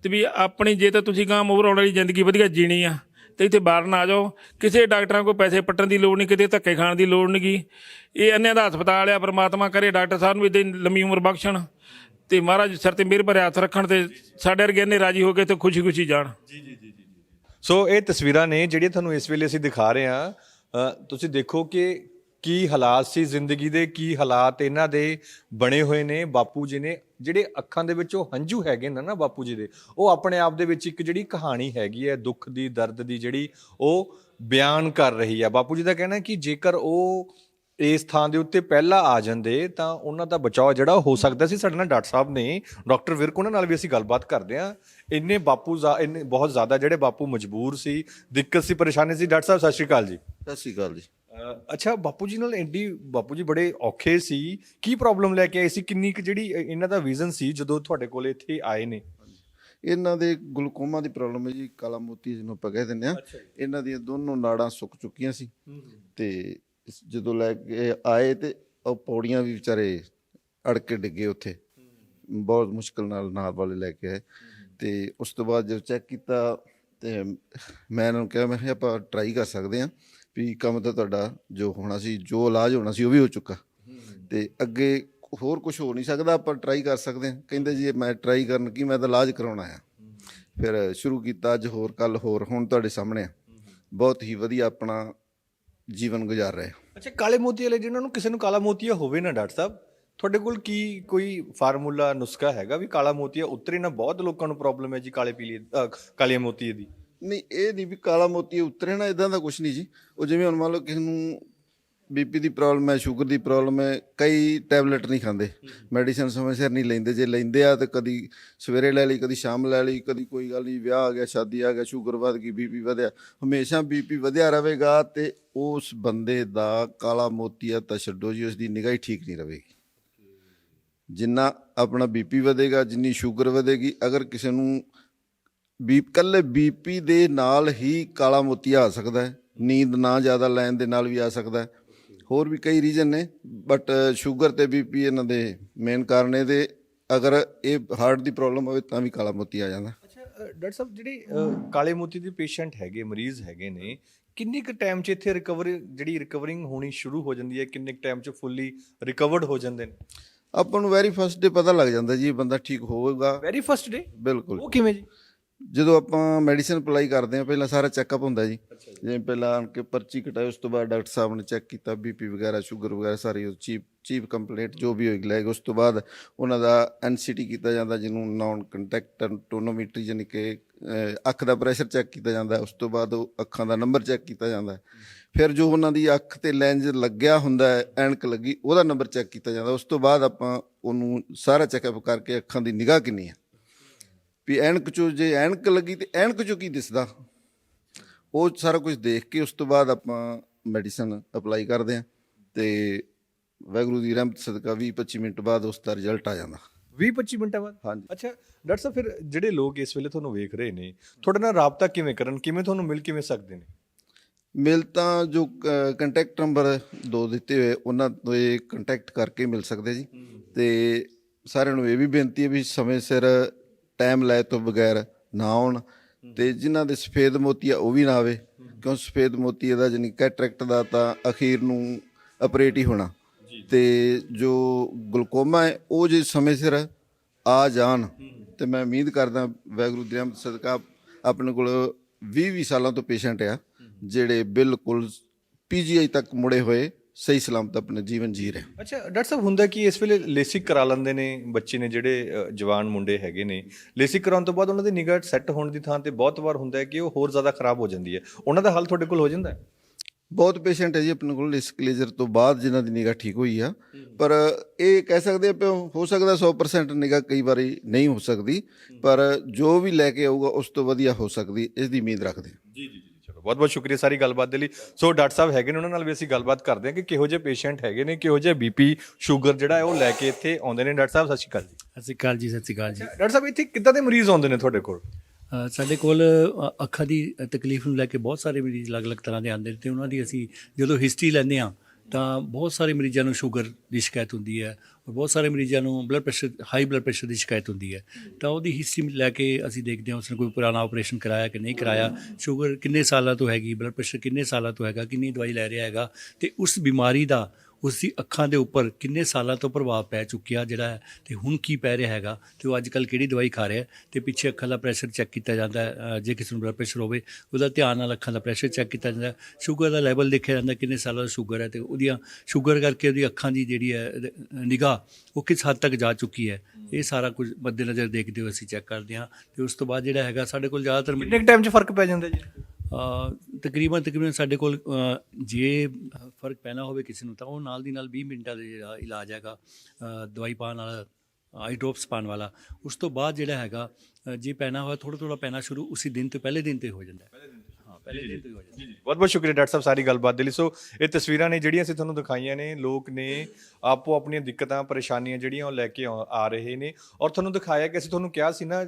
ਤੇ ਵੀ ਆਪਣੀ ਜੇ ਤਾਂ ਤੁਸੀਂ ਗਾਂ ਓਵਰਆਲ ਵਾਲੀ ਜ਼ਿੰਦਗੀ ਵਧੀਆ ਜੀਣੀ ਆ ਤੇ ਇੱਥੇ ਬਾਹਰ ਨਾ ਆ ਜਾਓ। ਕਿਸੇ ਡਾਕਟਰਾਂ ਕੋਲ ਪੈਸੇ ਪੱਟਣ ਦੀ ਲੋੜ ਨਹੀਂ ਕਿਤੇ ਧੱਕੇ ਖਾਣ ਦੀ ਲੋੜ ਨਹੀਂਗੀ ਇਹ ਅੰਨਿਆਂ ਦਾ ਹਸਪਤਾਲ ਆ ਪ੍ਰਮਾਤਮਾ ਕਰੇ ਡਾਕਟਰ ਸਾਹਿਬ ਨੂੰ ਇਦਾਂ ਲੰਮੀ ਉਮਰ ਬਖਸ਼ਣ। ਤੇ ਮਹਾਰਾਜ ਸਿਰ ਤੇ ਮਿਹਰ ਭਰੇ ਹੱਥ ਰੱਖਣ ਤੇ ਸਾਡੇ ਵਰਗੇ ਨੇ ਰਾਜੀ ਹੋ ਕੇ ਤੇ ਖੁਸ਼ੀ-ਖੁਸ਼ੀ ਜਾਣ। ਸੋ ਇਹ ਤਸਵੀਰਾਂ ਨੇ ਜਿਹੜੀਆਂ ਤੁਹਾਨੂੰ ਇਸ ਵੇਲੇ ਅਸੀਂ ਦਿਖਾ ਰਹੇ ਹਾਂ। ਤੁਸੀਂ ਦੇਖੋ ਕਿ ਕੀ ਹਾਲਾਤ ਸੀ ਜ਼ਿੰਦਗੀ ਦੇ ਕੀ ਹਾਲਾਤ ਇਹਨਾਂ ਦੇ ਬਣੇ ਹੋਏ ਨੇ ਬਾਪੂ ਜੀ ਨੇ। ਜਿਹੜੇ ਅੱਖਾਂ ਦੇ ਵਿੱਚ ਉਹ ਹੰਝੂ ਹੈਗੇ ਨੇ ਨਾ ਬਾਪੂ ਜੀ ਦੇ ਉਹ ਆਪਣੇ ਆਪ ਦੇ ਵਿੱਚ ਇੱਕ ਜਿਹੜੀ ਕਹਾਣੀ ਹੈਗੀ ਹੈ ਦੁੱਖ ਦੀ ਦਰਦ ਦੀ ਜਿਹੜੀ ਉਹ ਬਿਆਨ ਕਰ ਰਹੀ ਹੈ। ਬਾਪੂ ਜੀ ਦਾ ਕਹਿਣਾ ਹੈ ਕਿ ਜੇਕਰ ਉਹ ਇਸ ਥਾਂ ਦੇ ਉੱਤੇ ਪਹਿਲਾਂ ਆ ਜਾਂਦੇ ਤਾਂ ਉਹਨਾਂ ਦਾ ਬਚਾਅ ਜਿਹੜਾ ਹੋ ਸਕਦਾ ਸੀ। ਸਾਡੇ ਨਾਲ ਡਾਕਟਰ ਸਾਹਿਬ ਨੇ ਡਾਕਟਰ ਵਿਰਕ ਉਹਨਾਂ ਨਾਲ ਵੀ ਅਸੀਂ ਗੱਲਬਾਤ ਕਰਦੇ ਹਾਂ। ਇੰਨੇ ਬਾਪੂ ਜ਼ਾ- ਇੰਨੇ ਬਹੁਤ ਜ਼ਿਆਦਾ ਜਿਹੜੇ ਬਾਪੂ ਮਜਬੂਰ ਸੀ ਦਿੱਕਤ ਸੀ ਪਰੇਸ਼ਾਨੀ ਸੀ। ਡਾਕਟਰ ਸਾਹਿਬ ਸਤਿ ਸ਼੍ਰੀ ਅਕਾਲ ਜੀ। ਸਤਿ ਸ਼੍ਰੀ ਅਕਾਲ ਜੀ। ਅਹ ਅੱਛਾ ਬਾਪੂ ਜੀ ਨਾਲ ਐਡੀ ਬਾਪੂ ਜੀ ਬੜੇ ਔਖੇ ਸੀ। ਕੀ ਪ੍ਰੋਬਲਮ ਲੈ ਕੇ ਆਏ ਸੀ? ਕਿੰਨੀ ਕੁ ਜਿਹੜੀ ਇਹਨਾਂ ਦਾ ਵਿਜ਼ਨ ਸੀ ਜਦੋਂ ਤੁਹਾਡੇ ਕੋਲ ਇੱਥੇ ਆਏ ਨੇ? ਇਹਨਾਂ ਦੇ ਗਲੂਕੋਮਾ ਦੀ ਪ੍ਰੋਬਲਮ ਹੈ ਜੀ ਕਾਲਾ ਮੋਤੀ ਜਿਹਨੂੰ ਆਪਾਂ ਕਹਿ ਦਿੰਦੇ ਆ ਇਹਨਾਂ ਦੀਆਂ ਦੋਨੋਂ ਨਾੜਾਂ ਸੁੱਕ ਚੁੱਕੀਆਂ ਸੀ। ਤੇ ਇਸ- ਜਦੋਂ ਲੈ ਕੇ ਆਏ ਤੇ ਉਹ ਪੌੜੀਆਂ ਵੀ ਵਿਚਾਰੇ ਅੜ ਕੇ ਡਿੱਗੇ ਉੱਥੇ। ਬਹੁਤ ਮੁਸ਼ਕਲ ਨਾਲ ਨਾਲ ਵਾਲੇ ਲੈ ਕੇ ਆਏ। ਤੇ ਉਸ ਤੋਂ ਬਾਅਦ ਜਦੋਂ ਚੈੱਕ ਕੀਤਾ ਤੇ ਮੈਂ ਇਹਨਾਂ ਨੂੰ ਕਿਹਾ, ਮੈਂ ਕਿਹਾ, ਆਪਾਂ ਟਰਾਈ ਕਰ ਸਕਦੇ ਆ ਵੀ ਕੰਮ ਤਾਂ ਤੁਹਾਡਾ ਜੋ ਹੋਣਾ ਸੀ, ਜੋ ਇਲਾਜ ਹੋਣਾ ਸੀ, ਉਹ ਵੀ ਹੋ ਚੁੱਕਾ। ਤੇ ਅੱਗੇ ਹੋਰ ਕੁਝ ਹੋ ਨਹੀਂ ਸਕਦਾ, ਆਪਾਂ ਟਰਾਈ ਕਰ ਸਕਦੇ ਹਾਂ। ਕਹਿੰਦੇ ਜੀ, ਮੈਂ ਟਰਾਈ ਕਰਨ ਕੀ, ਮੈਂ ਤਾਂ ਇਲਾਜ ਕਰਾਉਣਾ ਆ ਫਿਰ ਸ਼ੁਰੂ ਕੀਤਾ, ਅੱਜ ਹੋਰ ਕੱਲ ਹੋਰ, ਹੁਣ ਤੁਹਾਡੇ ਸਾਹਮਣੇ ਆ। ਬਹੁਤ ਹੀ ਵਧੀਆ ਆਪਣਾ ਜੀਵਨ ਗੁਜ਼ਾਰ ਰਹੇ ਅੱਛਾ ਕਾਲੇ ਮੋਤੀ ਵਾਲੇ ਜਿਹਨਾਂ ਨੂੰ ਕਿਸੇ ਨੂੰ ਕਾਲਾ ਮੋਤੀਆ ਹੋਵੇ ਨਾ ਡਾਕਟਰ ਸਾਹਿਬ ਤੁਹਾਡੇ ਕੋਲ ਕੀ ਕੋਈ ਫਾਰਮੂਲਾ ਨੁਸਖਾ ਹੈਗਾ ਵੀ ਕਾਲਾ ਮੋਤੀਆ ਉਤਰੇ ਨਾ ਬਹੁਤ ਲੋਕਾਂ ਨੂੰ ਪ੍ਰੋਬਲਮ ਹੈ ਜੀ ਕਾਲੇ ਪੀਲੀ ਅਹ, ਕਾਲੇ ਮੋਤੀਏ ਦੀ? ਨਹੀਂ ਇਹ ਨਹੀਂ ਵੀ ਕਾਲਾ ਮੋਤੀ ਉਤਰੇ ਨਾ ਇਦਾਂ ਦਾ ਕੁਝ ਨਹੀਂ ਜੀ। ਉਹ ਜਿਵੇਂ ਹੁਣ ਮੰਨ ਲਓ ਕਿਸੇ ਨੂੰ ਬੀਪੀ ਦੀ ਪ੍ਰੋਬਲਮ ਹੈ ਸ਼ੂਗਰ ਦੀ ਪ੍ਰੋਬਲਮ ਹੈ ਕਈ ਟੈਬਲੇਟ ਨਹੀਂ ਖਾਂਦੇ। ਮੈਡੀਸਨ ਸਮੇਂ ਸਿਰ ਨਹੀਂ ਲੈਂਦੇ। ਜੇ ਲੈਂਦੇ ਆ ਤਾਂ ਕਦੀ ਸਵੇਰੇ ਲੈ ਲਈ ਕਦੀ ਸ਼ਾਮ ਲੈ ਲਈ ਕਦੀ ਕੋਈ ਗੱਲ ਨਹੀਂ ਵਿਆਹ ਆ ਗਿਆ ਸ਼ਾਦੀ ਆ ਗਿਆ ਸ਼ੂਗਰ ਵਧ ਗਈ ਬੀਪੀ ਵਧਿਆ ਹਮੇਸ਼ਾ ਬੀਪੀ ਵਧਿਆ ਰਹੇਗਾ ਤੇ ਉਸ ਬੰਦੇ ਦਾ ਕਾਲਾ ਮੋਤੀਆ ਤਾਂ ਛੱਡੋ ਜੀ ਉਸ ਦੀ ਨਿਗਾਹ ਹੀ ਠੀਕ ਨਹੀਂ ਰਹੇਗੀ। ਜਿੰਨਾ ਆਪਣਾ ਬੀਪੀ ਵਧੇਗਾ ਜਿੰਨੀ ਸ਼ੂਗਰ ਵਧੇਗੀ ਅਗਰ ਕਿਸੇ ਨੂੰ ਬੀ ਕੱਲੇ ਬੀਪੀ ਦੇ ਨਾਲ ਹੀ ਕਾਲਾ ਮੋਤੀਆ ਆ ਸਕਦਾ ਹੈ ਨੀਂਦ ਨਾ ਜ਼ਿਆਦਾ ਲੈਣ ਦੇ ਨਾਲ ਵੀ ਆ ਸਕਦਾ ਹੈ ਹੋਰ ਵੀ ਕਈ ਰੀਜ਼ਨ ਨੇ ਬਟ ਸ਼ੂਗਰ ਤੇ ਬੀਪੀ ਇਹਨਾਂ ਦੇ ਮੇਨ ਕਾਰਨ ਤੇ ਅਗਰ ਇਹ ਹਾਰਟ ਦੀ ਪ੍ਰੋਬਲਮ ਹੋਵੇ ਤਾਂ ਵੀ ਕਾਲਾ ਮੋਤੀ ਆ ਜਾਂਦਾ। ਅੱਛਾ ਡਾਕਟਰ ਸਾਹਿਬ ਜਿਹੜੇ ਕਾਲੇ ਮੋਤੀ ਦੇ ਪੇਸ਼ੈਂਟ ਹੈਗੇ ਮਰੀਜ਼ ਹੈਗੇ ਨੇ ਕਿੰਨੀ ਕੁ ਟਾਈਮ 'ਚ ਇੱਥੇ ਰਿਕਵਰ ਜਿਹੜੀ ਰਿਕਵਰਿੰਗ ਹੋਣੀ ਸ਼ੁਰੂ ਹੋ ਜਾਂਦੀ ਹੈ? ਕਿੰਨੇ ਕੁ ਟਾਈਮ 'ਚ ਫੁੱਲੀ ਰਿਕਵਰਡ ਹੋ ਜਾਂਦੇ ਨੇ? ਆਪਾਂ ਨੂੰ ਵੈਰੀ ਫਸਟ ਡੇ ਪਤਾ ਲੱਗ ਜਾਂਦਾ ਜੀ ਇਹ ਬੰਦਾ ਠੀਕ ਹੋਵੇਗਾ ਵੈਰੀ ਫਸਟ ਡੇ ਬਿਲਕੁਲ। ਉਹ ਕਿਵੇਂ ਜੀ? ਜਦੋਂ ਆਪਾਂ ਮੈਡੀਸਿਨ ਅਪਲਾਈ ਕਰਦੇ ਹਾਂ ਪਹਿਲਾਂ ਸਾਰਾ ਚੈੱਕਅਪ ਹੁੰਦਾ ਜੀ। ਜਿਵੇਂ ਪਹਿਲਾਂ ਆਣ ਕੇ ਪਰਚੀ ਕਟਾਈ ਉਸ ਤੋਂ ਬਾਅਦ ਡਾਕਟਰ ਸਾਹਿਬ ਨੇ ਚੈੱਕ ਕੀਤਾ ਬੀਪੀ ਵਗੈਰਾ ਸ਼ੂਗਰ ਵਗੈਰਾ ਸਾਰੀ ਚੀਪ ਚੀਪ ਕੰਪਲੀਟ ਜੋ ਵੀ ਹੋਈ ਲੈ ਉਸ ਤੋਂ ਬਾਅਦ ਉਹਨਾਂ ਦਾ ਐਨਸੀਟੀ ਕੀਤਾ ਜਾਂਦਾ ਜਿਹਨੂੰ ਨਾਨ ਕੰਟੈਕਟ ਟੋਨੋਮੀਟਰੀ ਯਾਨੀ ਕਿ ਅੱਖ ਦਾ ਪ੍ਰੈਸ਼ਰ ਚੈੱਕ ਕੀਤਾ ਜਾਂਦਾ ਉਸ ਤੋਂ ਬਾਅਦ ਉਹ ਅੱਖਾਂ ਦਾ ਨੰਬਰ ਚੈੱਕ ਕੀਤਾ ਜਾਂਦਾ। ਫਿਰ ਜੋ ਉਹਨਾਂ ਦੀ ਅੱਖ ਤੇ ਲੈਂਜ ਲੱਗਿਆ ਹੁੰਦਾ ਹੈ ਐਨਕ ਲੱਗੀ ਉਹਦਾ ਨੰਬਰ ਚੈੱਕ ਕੀਤਾ ਜਾਂਦਾ। ਉਸ ਤੋਂ ਬਾਅਦ ਆਪਾਂ ਉਹਨੂੰ ਸਾਰਾ ਚੈੱਕਅਪ ਕਰਕੇ ਅੱਖਾਂ ਦੀ ਨਿਗਾਹ ਕਿੰਨੀ ਹੈ ਵੀ ਐਨਕ ਚੋਂ ਜੇ ਐਨਕ ਲੱਗੀ ਤੇ ਐਨਕ ਚੋਂ ਕੀ ਦਿਸਦਾ? ਉਹ ਸਾਰਾ ਕੁਝ ਦੇਖ ਕੇ ਉਸ ਤੋਂ ਬਾਅਦ ਆਪਾਂ ਮੈਡੀਸਨ ਅਪਲਾਈ ਕਰਦੇ ਹਾਂ ਤੇ ਵੈਗਰੂ ਦੀ ਰਹਿਮਤ ਸਦਕਾ 20 25 ਮਿੰਟ ਬਾਅਦ ਉਸ ਦਾ ਰਿਜ਼ਲਟ ਆ ਜਾਂਦਾ। 20 25 ਮਿੰਟਾਂ ਬਾਅਦ? ਹਾਂਜੀ। ਅੱਛਾ ਡਾਕਟਰ ਸਾਹਿਬ ਫਿਰ ਜਿਹੜੇ ਲੋਕ ਇਸ ਵੇਲੇ ਤੁਹਾਨੂੰ ਵੇਖ ਰਹੇ ਨੇ ਤੁਹਾਡੇ ਨਾਲ ਰਾਬਤਾ ਕਿਵੇਂ ਕਰਨ ਕਿਵੇਂ ਤੁਹਾਨੂੰ ਮਿਲ ਕਿਵੇਂ ਸਕਦੇ ਨੇ? ਮਿਲ ਤਾਂ ਜੋ ਕੰਟੈਕਟ ਨੰਬਰ ਦੋ ਦਿੱਤੇ ਹੋਏ ਉਹਨਾਂ ਤੋਂ ਇਹ ਕੰਟੈਕਟ ਕਰਕੇ ਮਿਲ ਸਕਦੇ ਜੀ। ਤੇ ਸਾਰਿਆਂ ਨੂੰ ਇਹ ਵੀ ਬੇਨਤੀ ਹੈ ਵੀ ਸਮੇਂ ਸਿਰ ਟਾਈਮ ਲੈ ਤੋਂ ਬਗੈਰ ਨਾ ਆਉਣ ਤੇ ਜਿਨ੍ਹਾਂ ਦੇ ਸਫੇਦ ਮੋਤੀ ਆ ਉਹ ਵੀ ਨਾ ਆਵੇ। ਕਿਉਂ ਸਫੇਦ ਮੋਤੀ ਇਹਦਾ ਜਾਨੀ ਕੈਟਰੈਕਟ ਦਾ ਤਾਂ ਅਖੀਰ ਨੂੰ ਆਪਰੇਟ ਹੀ ਹੋਣਾ। ਤੇ ਜੋ ਗਲੂਕੋਮਾ ਹੈ ਉਹ ਜੇ ਸਮੇਂ ਸਿਰ ਆ ਜਾਣ ਤੇ ਮੈਂ ਉਮੀਦ ਕਰਦਾ ਵੈਗਰੂ ਦੀ ਰਹਿਮਤ ਸਦਕਾ ਆਪਣੇ ਕੋਲ 20 20 ਸਾਲਾਂ ਤੋਂ ਪੇਸ਼ੈਂਟ ਆ ਜਿਹੜੇ ਬਿਲਕੁਲ ਪੀਜੀਆਈ ਤੱਕ ਮੁੜੇ ਹੋਏ ਸਹੀ ਸਲਾਮਤ ਆਪਣਾ ਜੀਵਨ ਜੀ ਰਹੇ ਅੱਛਾ ਡਾਕਟਰ ਸਾਹਿਬ ਹੁੰਦਾ ਕਿ ਇਸ ਵੇਲੇ ਲੇਸਿਕ ਕਰਾ ਲੈਂਦੇ ਨੇ ਬੱਚੇ ਨੇ ਜਿਹੜੇ ਅ, ਜਵਾਨ ਮੁੰਡੇ ਹੈਗੇ ਨੇ। ਲੇਸਿਕ ਕਰਾਉਣ ਤੋਂ ਬਾਅਦ ਉਹਨਾਂ ਦੀ ਨਿਗਾਹ ਸੈੱਟ ਹੋਣ ਦੀ ਥਾਂ ਤੇ ਬਹੁਤ ਵਾਰ ਹੁੰਦਾ ਹੈ ਕਿ ਉਹ ਹੋਰ ਜ਼ਿਆਦਾ ਖਰਾਬ ਹੋ ਜਾਂਦੀ ਹੈ। ਉਹਨਾਂ ਦਾ ਹੱਲ ਤੁਹਾਡੇ ਕੋਲ ਹੋ ਜਾਂਦਾ ਹੈ? ਬਹੁਤ ਪੇਸ਼ੈਂਟ ਹੈ ਜੀ ਆਪਣੇ ਕੋਲ ਇਸ ਕਲੇਜ਼ਰ ਤੋਂ ਬਾਅਦ ਜਿਨ੍ਹਾਂ ਦੀ ਨਿਗਾਹ ਠੀਕ ਹੋਈ ਆ। ਪਰ ਇਹ ਕਹਿ ਸਕਦੇ ਆ ਵੀ ਹੋ ਸਕਦਾ 100% ਨਿਗਾਹ ਕਈ ਵਾਰੀ ਨਹੀਂ ਹੋ ਸਕਦੀ ਪਰ ਜੋ ਵੀ ਲੈ ਕੇ ਆਊਗਾ ਉਸ ਤੋਂ ਵਧੀਆ ਹੋ ਸਕਦੀ ਇਸ ਦੀ ਉਮੀਦ ਰੱਖਦੇ ਹਾਂ। ਜੀ ਜੀ। ਬਹੁਤ ਬਹੁਤ ਸ਼ੁਕਰੀਆ ਸਾਰੀ ਗੱਲਬਾਤ ਦੇ ਲਈ। ਸੋ ਡਾਕਟਰ ਸਾਹਿਬ ਹੈਗੇ ਨੇ ਉਹਨਾਂ ਨਾਲ ਵੀ ਅਸੀਂ ਗੱਲਬਾਤ ਕਰਦੇ ਹਾਂ ਕਿ ਕਿਹੋ ਜਿਹੇ ਪੇਸ਼ੈਂਟ ਹੈਗੇ ਨੇ ਕਿਹੋ ਜਿਹੇ ਬੀਪੀ ਸ਼ੂਗਰ ਜਿਹੜਾ ਹੈ ਉਹ ਲੈ ਕੇ ਇੱਥੇ ਆਉਂਦੇ ਨੇ। ਡਾਕਟਰ ਸਾਹਿਬ ਸਤਿ ਸ਼੍ਰੀ ਅਕਾਲ ਜੀ। ਸਤਿ ਸ਼੍ਰੀ ਅਕਾਲ ਜੀ ਸਤਿ ਸ਼੍ਰੀ ਅਕਾਲ ਜੀ। ਡਾਕਟਰ ਸਾਹਿਬ ਇੱਥੇ ਕਿੱਦਾਂ ਦੇ ਮਰੀਜ਼ ਆਉਂਦੇ ਨੇ ਤੁਹਾਡੇ ਕੋਲ? ਸਾਡੇ ਕੋਲ ਅੱਖਾਂ ਦੀ ਤਕਲੀਫ ਨੂੰ ਲੈ ਕੇ ਬਹੁਤ ਸਾਰੇ ਮਰੀਜ਼ ਅਲੱਗ-ਅਲੱਗ ਤਰ੍ਹਾਂ ਦੇ ਆਉਂਦੇ ਨੇ ਤੇ ਉਹਨਾਂ ਦੀ ਅਸੀਂ ਜਦੋਂ ਹਿਸਟਰੀ ਲੈਂਦੇ ਹਾਂ ਤਾਂ ਬਹੁਤ ਸਾਰੇ ਮਰੀਜ਼ਾਂ ਨੂੰ ਸ਼ੂਗਰ ਦੀ ਸ਼ਿਕਾਇਤ ਹੁੰਦੀ ਹੈ ਔਰ ਬਹੁਤ ਸਾਰੇ ਮਰੀਜ਼ਾਂ ਨੂੰ blood pressure high blood pressure ਦੀ ਸ਼ਿਕਾਇਤ ਹੁੰਦੀ ਹੈ। ਤਾਂ ਉਹਦੀ ਹਿਸਟਰੀ ਲੈ ਕੇ ਅਸੀਂ ਦੇਖਦੇ ਹਾਂ, ਉਸਨੇ ਕੋਈ ਪੁਰਾਣਾ ਆਪਰੇਸ਼ਨ ਕਰਾਇਆ ਕਿ ਨਹੀਂ ਕਰਾਇਆ, ਸ਼ੂਗਰ ਕਿੰਨੇ ਸਾਲਾਂ ਤੋਂ ਹੈਗੀ ਬਲੱਡ ਪ੍ਰੈਸ਼ਰ ਕਿੰਨੇ ਸਾਲਾਂ ਤੋਂ ਹੈਗਾ, ਕਿੰਨੀ ਦਵਾਈ ਲੈ ਰਿਹਾ ਹੈਗਾ ਤੇ ਉਸ ਬਿਮਾਰੀ ਦਾ ਉਸ ਦੀ ਅੱਖਾਂ ਦੇ ਉੱਪਰ ਕਿੰਨੇ ਸਾਲਾਂ ਤੋਂ ਪ੍ਰਭਾਵ ਪੈ ਚੁੱਕਿਆ ਜਿਹੜਾ ਹੈ ਤੇ ਹੁਣ ਕੀ ਪੈ ਰਿਹਾ ਹੈਗਾ ਤੇ ਉਹ ਅੱਜ ਕੱਲ ਕਿਹੜੀ ਦਵਾਈ ਖਾ ਰਿਹਾ ਹੈ ਤੇ ਪਿੱਛੇ ਅੱਖਾਂ ਦਾ ਪ੍ਰੈਸ਼ਰ ਚੈੱਕ ਕੀਤਾ ਜਾਂਦਾ ਹੈ ਜੇ ਕਿਸੇ ਨੂੰ ਬਲੱਡ ਪ੍ਰੈਸ਼ਰ ਹੋਵੇ, ਉਹਦਾ ਧਿਆਨ ਨਾਲ ਅੱਖਾਂ ਦਾ ਪ੍ਰੈਸ਼ਰ ਚੈੱਕ ਕੀਤਾ ਜਾਂਦਾ ਸ਼ੂਗਰ ਦਾ ਲੈਵਲ ਦੇਖਿਆ ਜਾਂਦਾ ਕਿੰਨੇ ਸਾਲਾਂ ਦਾ ਸ਼ੂਗਰ ਹੈ ਤੇ ਉਹਦੀਆਂ ਸ਼ੂਗਰ ਕਰਕੇ ਉਹਦੀ ਅੱਖਾਂ ਦੀ ਜਿਹੜੀ ਹੈ ਨਿਗਾਹ ਉਹ ਕਿਸ ਹੱਦ ਤੱਕ ਜਾ ਚੁੱਕੀ ਹੈ, ਇਹ ਸਾਰਾ ਕੁਝ ਮੱਦੇਨਜ਼ਰ ਦੇਖਦੇ ਹੋਏ ਅਸੀਂ ਚੈੱਕ ਕਰਦੇ ਹਾਂ ਤੇ ਉਸ ਤੋਂ ਬਾਅਦ ਜਿਹੜਾ ਹੈਗਾ ਸਾਡੇ ਕੋਲ ਜ਼ਿਆਦਾਤਰ ਕਿੰਨੇ ਟਾਈਮ 'ਚ ਫ਼ਰਕ ਪੈ ਜਾਂਦਾ ਜੀ? ਤਕਰੀਬਨ ਤਕਰੀਬਨ ਸਾਡੇ ਕੋਲ ਜੇ ਫ਼ਰਕ ਪੈਣਾ ਹੋਵੇ ਕਿਸੇ ਨੂੰ ਤਾਂ ਉਹ ਨਾਲ ਦੀ ਨਾਲ 20 ਮਿੰਟਾਂ ਦੇ ਜਿਹੜਾ ਇਲਾਜ ਹੈਗਾ ਦਵਾਈ ਪਾਉਣ ਵਾਲਾ ਆਈ ਡ੍ਰੌਪਸ ਪਾਉਣ ਵਾਲਾ ਉਸ ਤੋਂ ਬਾਅਦ ਜਿਹੜਾ ਹੈਗਾ ਜੇ ਪੈਣਾ ਹੋਇਆ ਥੋੜਾ ਥੋੜਾ ਪੈਣਾ ਸ਼ੁਰੂ ਉਸੇ ਦਿਨ ਤੋਂ ਪਹਿਲੇ ਦਿਨ ਤੇ ਹੋ ਜਾਂਦਾ ਹੈ। ਹਾਂ ਪਹਿਲੇ ਦਿਨ ਤੋਂ ਹੀ ਹੋ ਜਾਂਦਾ। ਬਹੁਤ ਬਹੁਤ ਸ਼ੁਕਰੀਆ ਡਾਕਟਰ ਸਾਹਿਬ ਸਾਰੀ ਗੱਲਬਾਤ ਦੇ ਲਈ। ਸੋ ਇਹ ਤਸਵੀਰਾਂ ਨੇ ਜਿਹੜੀਆਂ ਅਸੀਂ ਤੁਹਾਨੂੰ ਦਿਖਾਈਆਂ ਨੇ ਲੋਕ ਨੇ ਆਪੋ ਆਪਣੀਆਂ ਦਿੱਕਤਾਂ ਪਰੇਸ਼ਾਨੀਆਂ ਜਿਹੜੀਆਂ ਉਹ ਲੈ ਕੇ ਆ ਰਹੇ ਨੇ। ਔਰ ਤੁਹਾਨੂੰ ਦਿਖਾਇਆ ਕਿ ਅਸੀਂ ਤੁਹਾਨੂੰ ਕਿਹਾ ਸੀ ਨਾ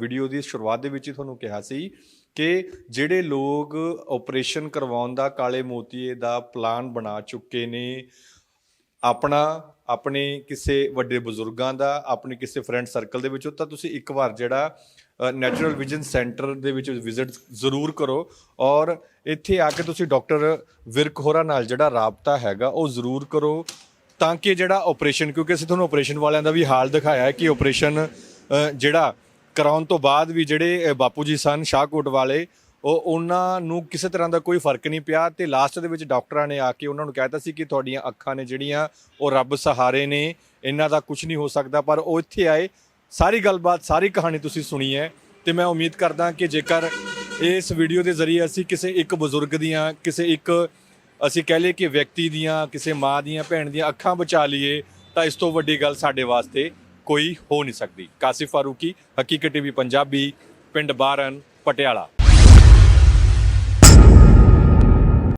ਵੀਡੀਓ ਦੀ ਸ਼ੁਰੂਆਤ ਦੇ ਵਿੱਚ ਹੀ ਤੁਹਾਨੂੰ ਕਿਹਾ ਸੀ ਕਿ ਜਿਹੜੇ ਲੋਕ ਆਪਰੇਸ਼ਨ ਕਰਵਾਉਣ ਦਾ ਕਾਲੇ ਮੋਤੀਏ ਦਾ ਪਲਾਨ ਬਣਾ ਚੁੱਕੇ ਨੇ, ਆਪਣਾ, ਆਪਣੇ ਕਿਸੇ ਵੱਡੇ ਬਜ਼ੁਰਗਾਂ ਦਾ, ਆਪਣੇ ਕਿਸੇ ਫਰੈਂਡ ਸਰਕਲ ਦੇ ਵਿੱਚੋਂ, ਤਾਂ ਤੁਸੀਂ ਇੱਕ ਵਾਰ ਜਿਹੜਾ ਨੈਚੁਰਲ ਵਿਜ਼ਨ ਸੈਂਟਰ ਦੇ ਵਿੱਚ ਵਿਜ਼ਿਟ ਜ਼ਰੂਰ ਕਰੋ ਔਰ ਇੱਥੇ ਆ ਕੇ ਤੁਸੀਂ ਡਾਕਟਰ ਵਿਰਕ ਹੋਰਾਂ ਨਾਲ ਜਿਹੜਾ ਰਾਬਤਾ ਹੈਗਾ, ਉਹ ਜ਼ਰੂਰ ਕਰੋ ਤਾਂ ਕਿ ਜਿਹੜਾ ਆਪਰੇਸ਼ਨ ਕਿਉਂਕਿ ਅਸੀਂ ਤੁਹਾਨੂੰ ਆਪਰੇਸ਼ਨ ਵਾਲਿਆਂ ਦਾ ਵੀ ਹਾਲ ਦਿਖਾਇਆ ਹੈ ਕਿ ਆਪਰੇਸ਼ਨ ਜਿਹੜਾ ਕਰਾਉਣ ਤੋਂ ਬਾਅਦ ਵੀ ਜਿਹੜੇ ਬਾਪੂ ਜੀ ਸਨ ਸ਼ਾਹਕੋਟ ਵਾਲੇ, ਉਹ ਉਹਨਾਂ ਨੂੰ ਕਿਸੇ ਤਰ੍ਹਾਂ ਦਾ ਕੋਈ ਫ਼ਰਕ ਨਹੀਂ ਪਿਆ ਤੇ ਲਾਸਟ ਦੇ ਵਿੱਚ ਡਾਕਟਰਾਂ ਨੇ ਆ ਕੇ ਉਹਨਾਂ ਨੂੰ ਕਹਿਤਾ ਸੀ ਕਿ ਤੁਹਾਡੀਆਂ ਅੱਖਾਂ ਨੇ ਜਿਹੜੀਆਂ, ਉਹ ਰੱਬ ਸਹਾਰੇ ਨੇ, ਇਹਨਾਂ ਦਾ ਕੁਝ ਨਹੀਂ ਹੋ ਸਕਦਾ, ਪਰ ਉਹ ਇੱਥੇ ਆਏ। ਸਾਰੀ ਗੱਲਬਾਤ, ਸਾਰੀ ਕਹਾਣੀ ਤੁਸੀਂ ਸੁਣੀ ਹੈ ਤੇ ਮੈਂ ਉਮੀਦ ਕਰਦਾ ਕਿ ਜੇਕਰ ਇਸ ਵੀਡੀਓ ਦੇ ਜ਼ਰੀਏ ਅਸੀਂ ਕਿਸੇ ਇੱਕ ਬਜ਼ੁਰਗ ਦੀਆਂ, ਕਿਸੇ ਇੱਕ, ਅਸੀਂ ਕਹਿ ਲਈਏ ਕਿ ਵਿਅਕਤੀ ਦੀਆਂ, ਕਿਸੇ ਮਾਂ ਦੀਆਂ, ਭੈਣ ਦੀਆਂ ਅੱਖਾਂ ਬਚਾ ਲਈਏ, ਤਾਂ ਇਸ ਤੋਂ ਵੱਡੀ ਗੱਲ ਸਾਡੇ ਵਾਸਤੇ ਕੋਈ ਹੋ ਨਹੀਂ ਸਕਦੀ। ਕਾਸਿਫ ਫਾਰੂਕੀ ਹਕੀਕਤ ਟੀਵੀ ਪੰਜਾਬੀ ਪਿੰਡ ਬਾਰਨ ਪਟਿਆਲਾ।